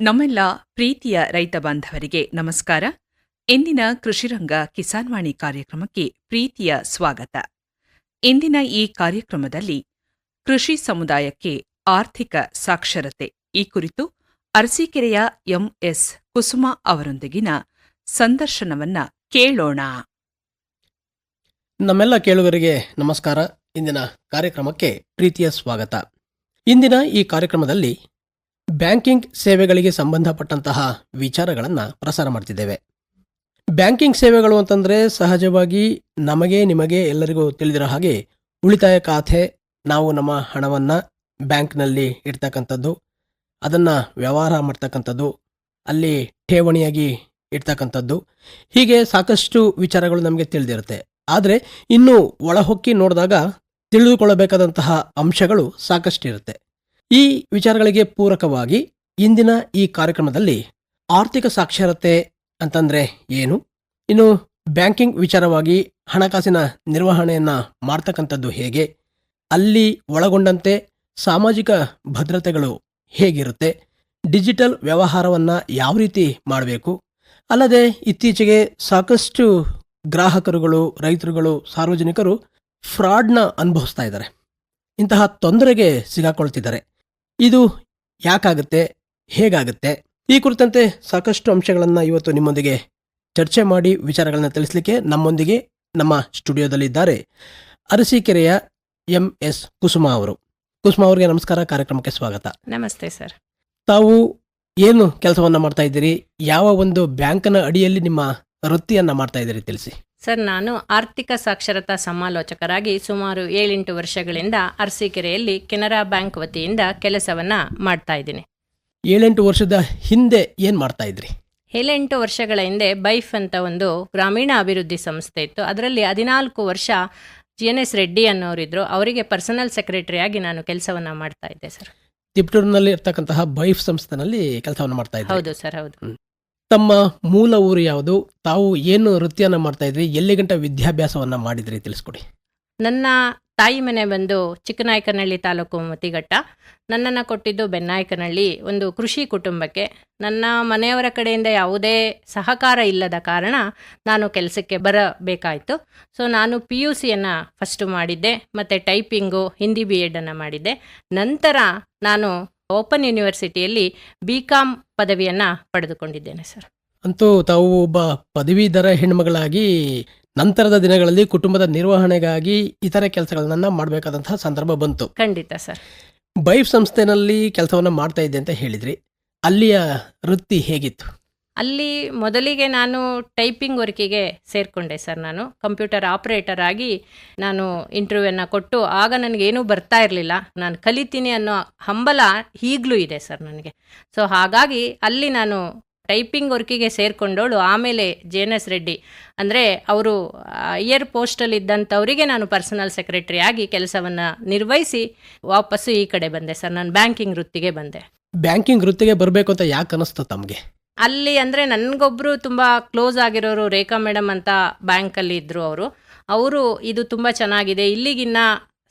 ನಮ್ಮೆಲ್ಲ ಪ್ರೀತಿಯ ರೈತ ಬಾಂಧವರಿಗೆ ನಮಸ್ಕಾರ. ಇಂದಿನ ಕೃಷಿರಂಗ ಕಿಸಾನ್ವಾಣಿ ಕಾರ್ಯಕ್ರಮಕ್ಕೆ ಪ್ರೀತಿಯ ಸ್ವಾಗತ. ಇಂದಿನ ಈ ಕಾರ್ಯಕ್ರಮದಲ್ಲಿ ಕೃಷಿ ಸಮುದಾಯಕ್ಕೆ ಆರ್ಥಿಕ ಸಾಕ್ಷರತೆ, ಈ ಕುರಿತು ಅರಸೀಕೆರೆಯ ಎಂಎಸ್ ಕುಸುಮ ಅವರೊಂದಿಗಿನ ಸಂದರ್ಶನವನ್ನ ಕೇಳೋಣ. ನಮ್ಮೆಲ್ಲ ಕೇಳುಗರಿಗೆ ನಮಸ್ಕಾರ. ಇಂದಿನ ಕಾರ್ಯಕ್ರಮಕ್ಕೆ ಪ್ರೀತಿಯ ಸ್ವಾಗತ. ಇಂದಿನ ಈ ಕಾರ್ಯಕ್ರಮದಲ್ಲಿ ಬ್ಯಾಂಕಿಂಗ್ ಸೇವೆಗಳಿಗೆ ಸಂಬಂಧಪಟ್ಟಂತಹ ವಿಚಾರಗಳನ್ನು ಪ್ರಸಾರ ಮಾಡ್ತಿದ್ದೇವೆ. ಬ್ಯಾಂಕಿಂಗ್ ಸೇವೆಗಳು ಅಂತಂದರೆ ಸಹಜವಾಗಿ ನಮಗೆ, ನಿಮಗೆ ಎಲ್ಲರಿಗೂ ತಿಳಿದಿರೋ ಹಾಗೆ ಉಳಿತಾಯ ಖಾತೆ, ನಾವು ನಮ್ಮ ಹಣವನ್ನು ಬ್ಯಾಂಕ್ನಲ್ಲಿ ಇಡ್ತಕ್ಕಂಥದ್ದು, ಅದನ್ನು ವ್ಯವಹಾರ ಮಾಡ್ತಕ್ಕಂಥದ್ದು, ಅಲ್ಲಿ ಠೇವಣಿಯಾಗಿ ಇಡ್ತಕ್ಕಂಥದ್ದು, ಹೀಗೆ ಸಾಕಷ್ಟು ವಿಚಾರಗಳು ನಮಗೆ ತಿಳಿದಿರುತ್ತೆ. ಆದರೆ ಇನ್ನು ಒಳಹೊಕ್ಕಿ ನೋಡಿದಾಗ ತಿಳಿದುಕೊಳ್ಳಬೇಕಾದಂತಹ ಅಂಶಗಳು ಸಾಕಷ್ಟಿರುತ್ತೆ. ಈ ವಿಚಾರಗಳಿಗೆ ಪೂರಕವಾಗಿ ಇಂದಿನ ಈ ಕಾರ್ಯಕ್ರಮದಲ್ಲಿ ಆರ್ಥಿಕ ಸಾಕ್ಷರತೆ ಅಂತಂದ್ರೆ ಏನು? ಇನ್ನು ಬ್ಯಾಂಕಿಂಗ್ ವಿಚಾರವಾಗಿ ಹಣಕಾಸಿನ ನಿರ್ವಹಣೆಯನ್ನು ಮಾಡ್ತಕ್ಕಂಥದ್ದು ಹೇಗೆ? ಅಲ್ಲಿ ಒಳಗೊಂಡಂತೆ ಸಾಮಾಜಿಕ ಭದ್ರತೆಗಳು ಹೇಗಿರುತ್ತೆ? ಡಿಜಿಟಲ್ ವ್ಯವಹಾರವನ್ನು ಯಾವ ರೀತಿ ಮಾಡಬೇಕು? ಅಲ್ಲದೆ ಇತ್ತೀಚೆಗೆ ಸಾಕಷ್ಟು ಗ್ರಾಹಕರುಗಳು, ರೈತರುಗಳು, ಸಾರ್ವಜನಿಕರು ಫ್ರಾಡ್ನ ಅನುಭವಿಸ್ತಾ ಇದ್ದಾರೆ. ಇಂತಹ ತೊಂದರೆಗೆ ಸಿಗಾಕೊಳ್ತಿದ್ದಾರೆ. ಇದು ಯಾಕಾಗುತ್ತೆ? ಹೇಗಾಗುತ್ತೆ? ಈ ಕುರಿತಂತೆ ಸಾಕಷ್ಟು ಅಂಶಗಳನ್ನು ಇವತ್ತು ನಿಮ್ಮೊಂದಿಗೆ ಚರ್ಚೆ ಮಾಡಿ ವಿಚಾರಗಳನ್ನು ತಿಳಿಸಲಿಕ್ಕೆ ನಮ್ಮೊಂದಿಗೆ ನಮ್ಮ ಸ್ಟುಡಿಯೋದಲ್ಲಿದ್ದಾರೆ ಅರಸೀಕೆರೆಯ ಎಂ ಎಸ್ ಕುಸುಮ ಅವರು. ಕುಸುಮ ಅವರಿಗೆ ನಮಸ್ಕಾರ ಕಾರ್ಯಕ್ರಮಕ್ಕೆ ಸ್ವಾಗತ. ನಮಸ್ತೆ ಸರ್. ತಾವು ಏನು ಕೆಲಸವನ್ನು ಮಾಡ್ತಾ ಇದ್ದೀರಿ? ಯಾವ ಒಂದು ಬ್ಯಾಂಕ್ನ ಅಡಿಯಲ್ಲಿ ನಿಮ್ಮ ವೃತ್ತಿಯನ್ನು ಮಾಡ್ತಾ ಇದ್ದೀರಿ? ತಿಳಿಸಿ. ಸರ್ ನಾನು ಆರ್ಥಿಕ ಸಾಕ್ಷರತಾ ಸಮಾಲೋಚಕರಾಗಿ ಸುಮಾರು ಏಳೆಂಟು ವರ್ಷಗಳಿಂದ ಅರಸೀಕೆರೆಯಲ್ಲಿ ಕೆನರಾ ಬ್ಯಾಂಕ್ ವತಿಯಿಂದ ಕೆಲಸವನ್ನ ಮಾಡ್ತಾ ಇದ್ದೀನಿ. ಏಳೆಂಟು ವರ್ಷದ ಹಿಂದೆ ಏನ್ ಮಾಡ್ತಾ ಇದ್ರಿ? ಏಳೆಂಟು ವರ್ಷಗಳ ಹಿಂದೆ ಬೈಫ್ ಅಂತ ಒಂದು ಗ್ರಾಮೀಣ ಅಭಿವೃದ್ಧಿ ಸಂಸ್ಥೆ ಇತ್ತು. ಅದರಲ್ಲಿ ಹದಿನಾಲ್ಕು ವರ್ಷ ಜಿ ಎನ್ ಎಸ್ ರೆಡ್ಡಿ ಅನ್ನೋರಿದ್ರು. ಅವರಿಗೆ ಪರ್ಸನಲ್ ಸೆಕ್ರೆಟರಿಯಾಗಿ ನಾನು ಕೆಲಸವನ್ನ ಮಾಡ್ತಾ ಇದ್ದೆ ಸರ್. ತಿಪ್ಟೂರಿನಲ್ಲಿ ಇರ್ತಕ್ಕಂತಹ ಬೈಫ್ ಸಂಸ್ಥೆನಲ್ಲಿ ಕೆಲಸವನ್ನು ಮಾಡ್ತಾ ಇದ್ದೆ ಹೌದು ಸರ್ ಹೌದು. ತಮ್ಮ ಮೂಲ ಊರು ಯಾವುದು? ತಾವು ಏನು ನೃತ್ಯನ ಮಾಡ್ತಾ ಇದ್ರಿ? ಎಲ್ಲಿ ಗಂಟ ವಿದ್ಯಾಭ್ಯಾಸವನ್ನ ಮಾಡಿದ್ರಿ ತಿಳಿಸ್ಕೊಡಿ. ನನ್ನ ತಾಯಿ ಮನೆ ಬಂದು ಚಿಕ್ಕನಾಯಕನಹಳ್ಳಿ ತಾಲೂಕು ಮತಿಘಟ್ಟ. ನನ್ನನ್ನು ಕೊಟ್ಟಿದ್ದು ಬೆನ್ನಾಯಕನಹಳ್ಳಿ, ಒಂದು ಕೃಷಿ ಕುಟುಂಬಕ್ಕೆ. ನನ್ನ ಮನೆಯವರ ಕಡೆಯಿಂದ ಯಾವುದೇ ಸಹಕಾರ ಇಲ್ಲದ ಕಾರಣ ನಾನು ಕೆಲಸಕ್ಕೆ ಬರಬೇಕಾಯಿತು. ಸೊ ನಾನು ಪಿ ಯು ಸಿಯನ್ನು ಫಸ್ಟು ಮಾಡಿದ್ದೆ, ಮತ್ತು ಟೈಪಿಂಗು ಹಿಂದಿ ಬಿ ಎಡನ್ನು ಮಾಡಿದ್ದೆ. ನಂತರ ನಾನು ಓಪನ್ ಯೂನಿವರ್ಸಿಟಿಯಲ್ಲಿ ಬಿ ಕಾಮ್ ಪದವಿಯನ್ನು ಪಡೆದುಕೊಂಡಿದ್ದೇನೆ ಸರ್ ಅಂತೂ ತಾವು ಒಬ್ಬ ಪದವೀಧರ ಹೆಣ್ಮಗಳಾಗಿ ನಂತರದ ದಿನಗಳಲ್ಲಿ ಕುಟುಂಬದ ನಿರ್ವಹಣೆಗಾಗಿ ಇತರೆ ಕೆಲಸಗಳನ್ನ ಮಾಡಬೇಕಾದಂತಹ ಸಂದರ್ಭ ಬಂತು. ಖಂಡಿತ ಸರ್ ಬೈಫ್ ಸಂಸ್ಥೆನಲ್ಲಿ ಕೆಲಸವನ್ನ ಮಾಡ್ತಾ ಇದ್ದೆ ಅಂತ ಹೇಳಿದ್ರಿ. ಅಲ್ಲಿಯ ವೃತ್ತಿ ಹೇಗಿತ್ತು? ಅಲ್ಲಿ ಮೊದಲಿಗೆ ನಾನು ಟೈಪಿಂಗ್ ವರ್ಕಿಗೆ ಸೇರಿಕೊಂಡೆ ಸರ್ ನಾನು. ಕಂಪ್ಯೂಟರ್ ಆಪರೇಟರ್ ಆಗಿ ನಾನು ಇಂಟರ್ವ್ಯೂವನ್ನು ಕೊಟ್ಟು ಆಗ ನನಗೇನೂ ಬರ್ತಾ ಇರಲಿಲ್ಲ. ನಾನು ಕಲಿತೀನಿ ಅನ್ನೋ ಹಂಬಲ ಈಗಲೂ ಇದೆ ಸರ್ ನನಗೆ. ಸೊ ಹಾಗಾಗಿ ಅಲ್ಲಿ ನಾನು ಟೈಪಿಂಗ್ ವರ್ಕಿಗೆ ಸೇರಿಕೊಂಡವಳು ಆಮೇಲೆ ಜೆ ಎನ್ ಎಸ್ ರೆಡ್ಡಿ ಅಂದರೆ ಅವರು ಇಯರ್ ಪೋಸ್ಟಲ್ಲಿ ಇದ್ದಂಥವರಿಗೆ ನಾನು ಪರ್ಸನಲ್ ಸೆಕ್ರೆಟರಿ ಆಗಿ ಕೆಲಸವನ್ನು ನಿರ್ವಹಿಸಿ ವಾಪಸ್ಸು ಈ ಕಡೆ ಬಂದೆ ಸರ್. ನಾನು ಬ್ಯಾಂಕಿಂಗ್ ವೃತ್ತಿಗೆ ಬಂದೆ. ಬ್ಯಾಂಕಿಂಗ್ ವೃತ್ತಿಗೆ ಬರಬೇಕು ಅಂತ ಯಾಕೆ ಅನಿಸ್ತು ತಮಗೆ? ಅಲ್ಲಿ ಅಂದರೆ ನನಗೊಬ್ಬರು ತುಂಬ ಕ್ಲೋಸ್ ಆಗಿರೋರು ರೇಖಾ ಮೇಡಮ್ ಅಂತ ಬ್ಯಾಂಕಲ್ಲಿ ಇದ್ದರು ಅವರು. ಅವರು, ಇದು ತುಂಬ ಚೆನ್ನಾಗಿದೆ, ಇಲ್ಲಿಗಿನ್ನ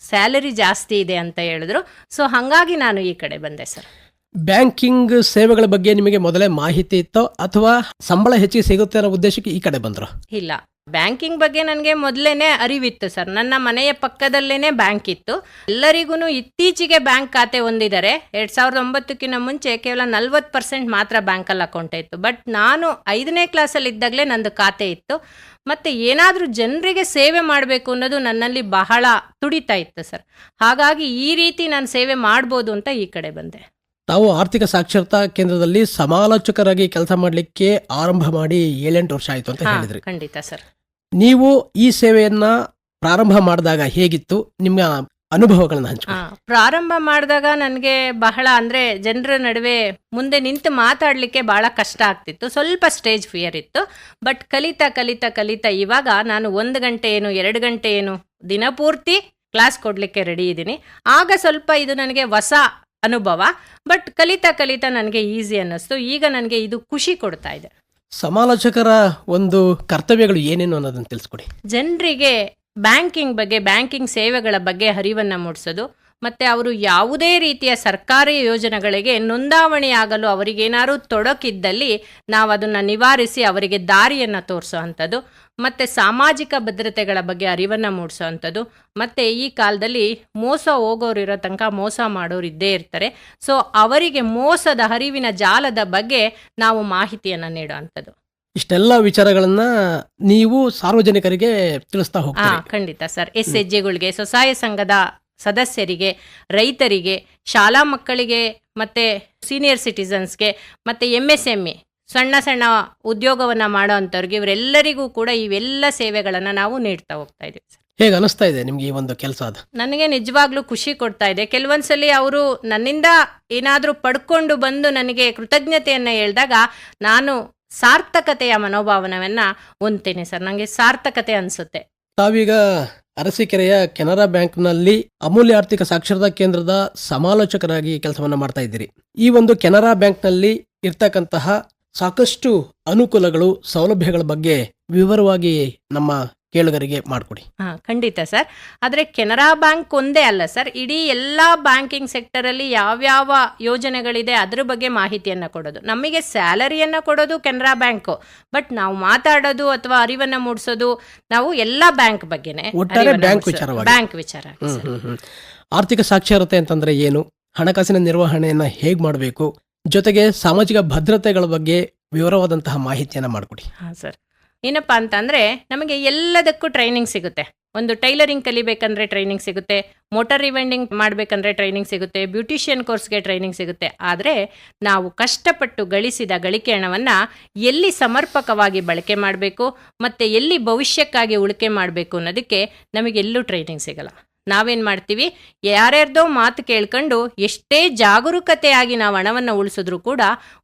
ಸ್ಯಾಲರಿ ಜಾಸ್ತಿ ಇದೆ ಅಂತ ಹೇಳಿದ್ರು. ಸೊ ಹಾಗಾಗಿ ನಾನು ಈ ಕಡೆ ಬಂದೆ ಸರ್ ಬ್ಯಾಂಕಿಂಗ್ ಸೇವೆಗಳ ಬಗ್ಗೆ ನಿಮಗೆ ಮೊದಲೇ ಮಾಹಿತಿ ಇತ್ತು ಅಥವಾ ಸಂಬಳ ಹೆಚ್ಚಿಗೆ ಸಿಗುತ್ತೆ ಅನ್ನೋ ಉದ್ದೇಶಕ್ಕೆ ಈ ಕಡೆ ಬಂದ್ರು? ಇಲ್ಲ. ಬ್ಯಾಂಕಿಂಗ್ ಬಗ್ಗೆ ನನಗೆ ಮೊದಲೇನೆ ಅರಿವಿತ್ತು ಸರ್. ನನ್ನ ಮನೆಯ ಪಕ್ಕದಲ್ಲೇನೆ ಬ್ಯಾಂಕ್ ಇತ್ತು. ಎಲ್ಲರಿಗೂ ಇತ್ತೀಚೆಗೆ ಬ್ಯಾಂಕ್ ಖಾತೆ ಹೊಂದಿದ್ದಾರೆ ಎರಡು ಸಾವಿರದ ಒಂಬತ್ತಕ್ಕಿಂತ ಮುಂಚೆ ಕೇವಲ ನಲ್ವತ್ತು ಪರ್ಸೆಂಟ್ ಮಾತ್ರ ಬ್ಯಾಂಕಲ್ಲಿ ಅಕೌಂಟ್ ಇತ್ತು. ಬಟ್ ನಾನು ಐದನೇ ಕ್ಲಾಸಲ್ಲಿ ಇದ್ದಾಗಲೇ ನಂದು ಖಾತೆ ಇತ್ತು. ಮತ್ತು ಏನಾದರೂ ಜನರಿಗೆ ಸೇವೆ ಮಾಡಬೇಕು ಅನ್ನೋದು ನನ್ನಲ್ಲಿ ಬಹಳ ತುಡಿತಾ ಇತ್ತು ಸರ್. ಹಾಗಾಗಿ ಈ ರೀತಿ ನಾನು ಸೇವೆ ಮಾಡ್ಬೋದು ಅಂತ ಈ ಕಡೆ ಬಂದೆ. ತಾವು ಆರ್ಥಿಕ ಸಾಕ್ಷರತಾ ಕೇಂದ್ರದಲ್ಲಿ ಸಮಾಲೋಚಕರಾಗಿ ಕೆಲಸ ಮಾಡಲಿಕ್ಕೆ ಆರಂಭ ಮಾಡಿ ಏಳೆಂಟು ವರ್ಷ ಆಯ್ತು ಅಂತ ಹೇಳಿದ್ರಿ. ಖಂಡಿತ ಸರ್. ನೀವು ಈ ಸೇವೆಯನ್ನ ಪ್ರಾರಂಭ ಮಾಡಿದಾಗ ಹೇಗಿತ್ತು? ನಿಮ್ಮ ಅನುಭವಗಳನ್ನ ಹಂಚ ಪ್ರಾರಂಭ ಮಾಡಿದಾಗ ನನಗೆ ಬಹಳ ಅಂದ್ರೆ ಜನರ ನಡುವೆ ಮುಂದೆ ನಿಂತು ಮಾತಾಡಲಿಕ್ಕೆ ಬಹಳ ಕಷ್ಟ ಆಗ್ತಿತ್ತು. ಸ್ವಲ್ಪ ಸ್ಟೇಜ್ ಫಿಯರ್ ಇತ್ತು. ಬಟ್ ಕಲಿತಾ ಕಲಿತಾ ಕಲಿತಾ ಇವಾಗ ನಾನು ಒಂದು ಗಂಟೆ ಏನು ಎರಡು ಗಂಟೆ ಏನು ದಿನಪೂರ್ತಿ ಕ್ಲಾಸ್ ಕೊಡಲಿಕ್ಕೆ ರೆಡಿ ಇದ್ದೀನಿ. ಆಗ ಸ್ವಲ್ಪ ಇದು ನನಗೆ ಹೊಸ ಅನುಭವ. ಬಟ್ ಕಲಿತಾ ಕಲಿತಾ ನನಗೆ ಈಸಿ ಅನ್ನಿಸ್ತು. ಈಗ ನನಗೆ ಇದು ಖುಷಿ ಕೊಡ್ತಾ ಇದೆ. ಸಮಾಲೋಚಕರ ಒಂದು ಕರ್ತವ್ಯಗಳು ಏನೇನು ಅನ್ನೋದನ್ನು ತಿಳಿಸ್ಕೊಡಿ. ಜನರಿಗೆ ಬ್ಯಾಂಕಿಂಗ್ ಬಗ್ಗೆ ಬ್ಯಾಂಕಿಂಗ್ ಸೇವೆಗಳ ಬಗ್ಗೆ ಅರಿವನ್ನು ಮೂಡಿಸೋದು. ಮತ್ತು ಅವರು ಯಾವುದೇ ರೀತಿಯ ಸರ್ಕಾರಿ ಯೋಜನೆಗಳಿಗೆ ನೋಂದಾವಣೆಯಾಗಲು ಅವರಿಗೇನಾದ್ರೂ ತೊಡಕಿದ್ದಲ್ಲಿ ನಾವು ಅದನ್ನು ನಿವಾರಿಸಿ ಅವರಿಗೆ ದಾರಿಯನ್ನು ತೋರಿಸೋ ಅಂಥದ್ದು ಮತ್ತು ಸಾಮಾಜಿಕ ಭದ್ರತೆಗಳ ಬಗ್ಗೆ ಅರಿವನ್ನು ಮೂಡಿಸೋ ಅಂಥದ್ದು ಮತ್ತು ಈ ಕಾಲದಲ್ಲಿ ಮೋಸ ಹೋಗೋರು ಇರೋ ತನಕ ಮೋಸ ಮಾಡೋರು ಇದ್ದೇ ಇರ್ತಾರೆ. ಸೊ ಅವರಿಗೆ ಮೋಸದ ಹರಿವಿನ ಜಾಲದ ಬಗ್ಗೆ ನಾವು ಮಾಹಿತಿಯನ್ನು ನೀಡುವಂಥದ್ದು ಇಷ್ಟೆಲ್ಲ ವಿಚಾರಗಳನ್ನ ನೀವು ಸಾರ್ವಜನಿಕರಿಗೆ ತಿಳಿಸ್ತಾ ಹೋಗ್ತೀರಿ. ಖಂಡಿತ ಸರ್. ಎಸ್ ಹೆಜ್ಜೆಗಳಿಗೆ ಸ್ವಸಹಾಯ ಸಂಘದ ಸದಸ್ಯರಿಗೆ ರೈತರಿಗೆ ಶಾಲಾ ಮಕ್ಕಳಿಗೆ ಮತ್ತು ಸೀನಿಯರ್ ಸಿಟಿಸನ್ಸ್ಗೆ ಮತ್ತು ಎಂ ಎಸ್ ಎಂ ಇ ಸಣ್ಣ ಸಣ್ಣ ಉದ್ಯೋಗವನ್ನು ಮಾಡೋ ಅಂಥವ್ರಿಗೆ ಇವರೆಲ್ಲರಿಗೂ ಕೂಡ ಇವೆಲ್ಲ ಸೇವೆಗಳನ್ನು ನಾವು ನೀಡ್ತಾ ಹೋಗ್ತಾ ಇದ್ದೀವಿ ಸರ್. ಹೇಗೆ ಅನಿಸ್ತಾ ಇದೆ ನಿಮಗೆ ಈ ಒಂದು ಕೆಲಸ ಅದು ನನಗೆ ನಿಜವಾಗ್ಲೂ ಖುಷಿ ಕೊಡ್ತಾ ಇದೆ. ಕೆಲವೊಂದ್ಸಲಿ ಅವರು ನನ್ನಿಂದ ಏನಾದರೂ ಪಡ್ಕೊಂಡು ಬಂದು ನನಗೆ ಕೃತಜ್ಞತೆಯನ್ನು ಹೇಳಿದಾಗ ನಾನು ಸಾರ್ಥಕತೆಯ ಮನೋಭಾವನವನ್ನು ಹೊಂತೇನೆ ಸರ್. ನನಗೆ ಸಾರ್ಥಕತೆ ಅನಿಸುತ್ತೆ. ತಾವೀಗ ಅರಸೀಕೆರೆಯ ಕೆನರಾ ಬ್ಯಾಂಕ್ನಲ್ಲಿ ಅಮೂಲ್ಯ ಆರ್ಥಿಕ ಸಾಕ್ಷರತಾ ಕೇಂದ್ರದ ಸಮಾಲೋಚಕರಾಗಿ ಕೆಲಸವನ್ನು ಮಾಡ್ತಾ ಇದ್ದೀರಿ. ಈ ಒಂದು ಕೆನರಾ ಬ್ಯಾಂಕ್ನಲ್ಲಿ ಇರ್ತಕ್ಕಂತಹ ಸಾಕಷ್ಟು ಅನುಕೂಲಗಳು, ಸೌಲಭ್ಯಗಳ ಬಗ್ಗೆ ವಿವರವಾಗಿ ನಮ್ಮ ಕೇಳುಗರಿಗೆ ಮಾಡಿಕೊಡಿ. ಹಾ ಖಂಡಿತ ಸರ್. ಆದರೆ ಕೆನರಾ ಬ್ಯಾಂಕ್ ಒಂದೇ ಅಲ್ಲ ಸರ್. ಇಡೀ ಎಲ್ಲ ಬ್ಯಾಂಕಿಂಗ್ ಸೆಕ್ಟರಲ್ಲಿ ಯಾವ್ಯಾವ ಯೋಜನೆಗಳಿದೆ ಅದ್ರ ಬಗ್ಗೆ ಮಾಹಿತಿಯನ್ನು ಕೊಡೋದು. ನಮಗೆ ಸ್ಯಾಲರಿಯನ್ನು ಕೊಡೋದು ಕೆನರಾ ಬ್ಯಾಂಕು. ಬಟ್ ನಾವು ಮಾತಾಡೋದು ಅಥವಾ ಅರಿವನ್ನು ಮೂಡಿಸೋದು ನಾವು ಎಲ್ಲ ಬ್ಯಾಂಕ್ ಬಗ್ಗೆನೇ ಬ್ಯಾಂಕ್ ವಿಚಾರ ಬ್ಯಾಂಕ್ ವಿಚಾರ ಹ್ಮ್, ಹ್ಮ್, ಹ್ಮ್. ಆರ್ಥಿಕ ಸಾಕ್ಷರತೆ ಅಂತಂದ್ರೆ ಏನು? ಹಣಕಾಸಿನ ನಿರ್ವಹಣೆಯನ್ನ ಹೇಗ್ ಮಾಡಬೇಕು? ಜೊತೆಗೆ ಸಾಮಾಜಿಕ ಭದ್ರತೆಗಳ ಬಗ್ಗೆ ವಿವರವಾದಂತಹ ಮಾಹಿತಿಯನ್ನ ಮಾಡಿಕೊಡಿ. ಹಾ ಸರ್. ಏನಪ್ಪ ಅಂತಂದರೆ ನಮಗೆ ಎಲ್ಲದಕ್ಕೂ ಟ್ರೈನಿಂಗ್ ಸಿಗುತ್ತೆ. ಒಂದು ಟೈಲರಿಂಗ್ ಕಲಿಬೇಕಂದ್ರೆ ಟ್ರೈನಿಂಗ್ ಸಿಗುತ್ತೆ ಮೋಟರ್ ರಿವೆಂಡಿಂಗ್ ಮಾಡಬೇಕಂದ್ರೆ ಟ್ರೈನಿಂಗ್ ಸಿಗುತ್ತೆ ಬ್ಯೂಟಿಷಿಯನ್ ಕೋರ್ಸ್ಗೆ ಟ್ರೈನಿಂಗ್ ಸಿಗುತ್ತೆ. ಆದರೆ ನಾವು ಕಷ್ಟಪಟ್ಟು ಗಳಿಸಿದ ಗಳಿಕೆ ಹಣವನ್ನು ಎಲ್ಲಿ ಸಮರ್ಪಕವಾಗಿ ಬಳಕೆ ಮಾಡಬೇಕು, ಮತ್ತು ಎಲ್ಲಿ ಭವಿಷ್ಯಕ್ಕಾಗಿ ಉಳಿಕೆ ಮಾಡಬೇಕು ಅನ್ನೋದಕ್ಕೆ ನಮಗೆಲ್ಲೂ ಟ್ರೈನಿಂಗ್ ಸಿಗಲ್ಲ. ನಾವೇನು ಮಾಡ್ತೀವಿ? ಯಾರ್ಯಾರ್ದೋ ಮಾತು ಕೇಳ್ಕೊಂಡು ಎಷ್ಟೇ ಜಾಗರೂಕತೆಯಾಗಿ ನಾವು ಹಣವನ್ನು ಉಳಿಸಿದ್ರೂ ಕೂಡ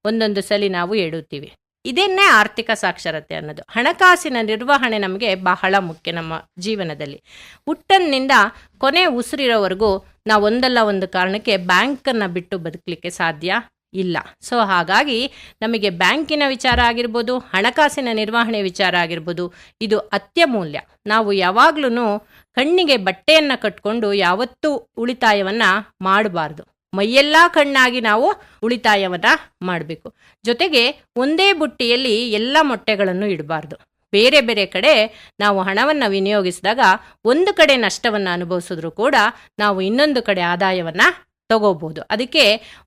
ಒಂದೊಂದು ಸಲ ನಾವು ಎಡುತ್ತೀವಿ ಇದನ್ನೇ ಆರ್ಥಿಕ ಸಾಕ್ಷರತೆ ಅನ್ನೋದು. ಹಣಕಾಸಿನ ನಿರ್ವಹಣೆ ನಮಗೆ ಬಹಳ ಮುಖ್ಯ ನಮ್ಮ ಜೀವನದಲ್ಲಿ. ಹುಟ್ಟನ್ನಿಂದ ಕೊನೆ ಉಸಿರಿರೋವರೆಗೂ ನಾವು ಒಂದಲ್ಲ ಒಂದು ಕಾರಣಕ್ಕೆ ಬ್ಯಾಂಕನ್ನು ಬಿಟ್ಟು ಬದುಕಲಿಕ್ಕೆ ಸಾಧ್ಯ ಇಲ್ಲ. ಸೊ, ಹಾಗಾಗಿ ನಮಗೆ ಬ್ಯಾಂಕಿನ ವಿಚಾರ ಆಗಿರ್ಬೋದು, ಹಣಕಾಸಿನ ನಿರ್ವಹಣೆ ವಿಚಾರ ಆಗಿರ್ಬೋದು, ಇದು ಅತ್ಯಮೂಲ್ಯ. ನಾವು ಯಾವಾಗ್ಲೂ ಕಣ್ಣಿಗೆ ಬಟ್ಟೆಯನ್ನು ಕಟ್ಕೊಂಡು ಯಾವತ್ತೂ ಉಳಿತಾಯವನ್ನು ಮಾಡಬಾರ್ದು. ಮೈಯೆಲ್ಲ ಕಣ್ಣಾಗಿ ನಾವು ಉಳಿತಾಯವನ್ನು ಮಾಡಬೇಕು. ಜೊತೆಗೆ ಒಂದೇ ಬುಟ್ಟಿಯಲ್ಲಿ ಎಲ್ಲ ಮೊಟ್ಟೆಗಳನ್ನು ಇಡಬಾರ್ದು. ಬೇರೆ ಬೇರೆ ಕಡೆ ನಾವು ಹಣವನ್ನು ವಿನಿಯೋಗಿಸಿದಾಗ ಒಂದು ಕಡೆ ನಷ್ಟವನ್ನು ಅನುಭವಿಸಿದ್ರೂ ಕೂಡ ನಾವು ಇನ್ನೊಂದು ಕಡೆ ಆದಾಯವನ್ನು ತಗೋಬೋದು. ಅದಕ್ಕೆ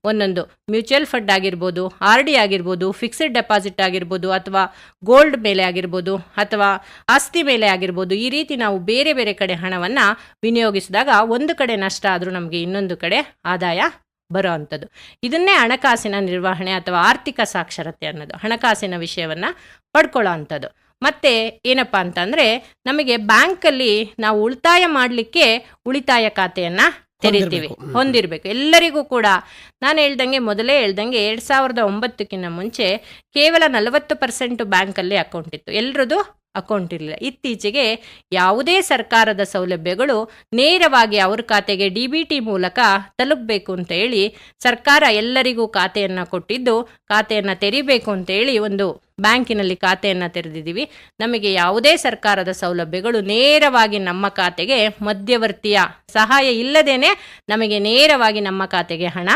ಒಂದೊಂದು ಮ್ಯೂಚುವಲ್ ಫಂಡ್ ಆಗಿರ್ಬೋದು, ಆರ್ ಡಿ ಆಗಿರ್ಬೋದು ಫಿಕ್ಸೆಡ್ ಡೆಪಾಸಿಟ್ ಆಗಿರ್ಬೋದು ಅಥವಾ ಗೋಲ್ಡ್ ಮೇಲೆ ಆಗಿರ್ಬೋದು ಅಥವಾ ಆಸ್ತಿ ಮೇಲೆ ಆಗಿರ್ಬೋದು, ಈ ರೀತಿ ನಾವು ಬೇರೆ ಬೇರೆ ಕಡೆ ಹಣವನ್ನು ವಿನಿಯೋಗಿಸಿದಾಗ ಒಂದು ಕಡೆ ನಷ್ಟ ಆದರೂ ನಮಗೆ ಇನ್ನೊಂದು ಕಡೆ ಆದಾಯ ಬರೋ ಅಂಥದ್ದು. ಇದನ್ನೇ ಹಣಕಾಸಿನ ನಿರ್ವಹಣೆ ಅಥವಾ ಆರ್ಥಿಕ ಸಾಕ್ಷರತೆ ಅನ್ನೋದು, ಹಣಕಾಸಿನ ವಿಷಯವನ್ನು ಪಡ್ಕೊಳ್ಳೋ ಅಂಥದ್ದು. ಮತ್ತೆ ಏನಪ್ಪ ಅಂತಂದರೆ ನಮಗೆ ಬ್ಯಾಂಕಲ್ಲಿ ನಾವು ಉಳಿತಾಯ ಮಾಡಲಿಕ್ಕೆ ಉಳಿತಾಯ ಖಾತೆಯನ್ನು ತೆರಿತೀವಿ. ಹೊಂದಿರ್ಬೇಕು. ಎಲ್ಲರಿಗೂ ಕೂಡ ನಾನು ಹೇಳ್ದಂಗೆ ಮೊದಲೇ ಹೇಳ್ದಂಗೆ ಎರಡ್ ಸಾವಿರದ ಒಂಬತ್ತಕ್ಕಿಂತ ಮುಂಚೆ ಕೇವಲ ನಲವತ್ತು ಪರ್ಸೆಂಟ್ ಬ್ಯಾಂಕಲ್ಲಿ ಅಕೌಂಟ್ ಇತ್ತು. ಎಲ್ರದ್ದು ಅಕೌಂಟ್ ಇರಲಿಲ್ಲ. ಇತ್ತೀಚೆಗೆ ಯಾವುದೇ ಸರ್ಕಾರದ ಸೌಲಭ್ಯಗಳು ನೇರವಾಗಿ ಅವ್ರ ಖಾತೆಗೆ ಡಿ ಬಿ ಟಿ ಮೂಲಕ ತಲುಪಬೇಕು ಅಂತ ಹೇಳಿ ಸರ್ಕಾರ ಎಲ್ಲರಿಗೂ ಖಾತೆಯನ್ನು ಕೊಟ್ಟಿದ್ದು, ಖಾತೆಯನ್ನು ತೆರಿಬೇಕು ಅಂತ ಹೇಳಿ ಒಂದು ಬ್ಯಾಂಕಿನಲ್ಲಿ ಖಾತೆಯನ್ನು ತೆರೆದಿದ್ದೀವಿ. ನಮಗೆ ಯಾವುದೇ ಸರ್ಕಾರದ ಸೌಲಭ್ಯಗಳು ನೇರವಾಗಿ ನಮ್ಮ ಖಾತೆಗೆ ಮಧ್ಯವರ್ತಿಯ ಸಹಾಯ ಇಲ್ಲದೇನೆ ನಮಗೆ ನೇರವಾಗಿ ನಮ್ಮ ಖಾತೆಗೆ ಹಣ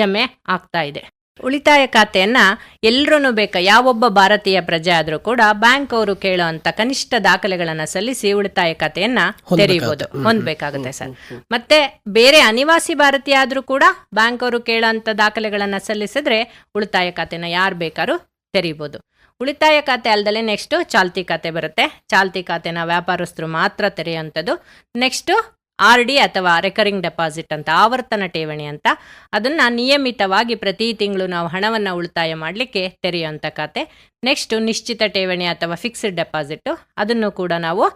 ಜಮೆ ಆಗ್ತಾ ಇದೆ. ಉಳಿತಾಯ ಖಾತೆಯನ್ನ ಎಲ್ಲರೂ ಬೇಕಾ? ಯಾವೊಬ್ಬ ಭಾರತೀಯ ಪ್ರಜೆ ಆದರೂ ಕೂಡ ಬ್ಯಾಂಕ್ ಅವರು ಕೇಳೋ ಅಂತ ಕನಿಷ್ಠ ದಾಖಲೆಗಳನ್ನ ಸಲ್ಲಿಸಿ ಉಳಿತಾಯ ಖಾತೆಯನ್ನ ತೆರೆಯಬಹುದು. ಹೊಂದಬೇಕಾಗುತ್ತೆ ಸರ್. ಮತ್ತೆ ಬೇರೆ ಅನಿವಾಸಿ ಭಾರತೀಯ ಆದರೂ ಕೂಡ ಬ್ಯಾಂಕ್ ಅವರು ಕೇಳೋ ಅಂತ ದಾಖಲೆಗಳನ್ನ ಸಲ್ಲಿಸಿದ್ರೆ ಉಳಿತಾಯ ಖಾತೆನ ಯಾರು ಬೇಕಾದ್ರೂ ತೆರೀಬಹುದು ಉಳಿತಾಯ ಖಾತೆ ಅಲ್ಲದೆ ನೆಕ್ಸ್ಟ್ ಚಾಲ್ತಿ ಖಾತೆ ಬರುತ್ತೆ. ಚಾಲ್ತಿ ಖಾತೆನ ವ್ಯಾಪಾರಸ್ಥರು ಮಾತ್ರ ತೆರೆಯುವಂಥದ್ದು. ನೆಕ್ಸ್ಟು ಆರ್ ಡಿ ಅಥವಾ ರೆಕರಿಂಗ್ ಡೆಪಾಸಿಟ್ ಅಂತ, ಆವರ್ತನ ಠೇವಣಿ ಅಂತ, ಅದನ್ನು ನಿಯಮಿತವಾಗಿ ಪ್ರತಿ ತಿಂಗಳು ನಾವು ಹಣವನ್ನು ಉಳಿತಾಯ ಮಾಡಲಿಕ್ಕೆ ತೆರೆಯುವಂಥ ಖಾತೆ. ನೆಕ್ಸ್ಟು ನಿಶ್ಚಿತ ಠೇವಣಿ ಅಥವಾ ಫಿಕ್ಸ್ಡ್ ಡೆಪಾಸಿಟ್ಟು ಅದನ್ನು ಕೂಡ ನಾವು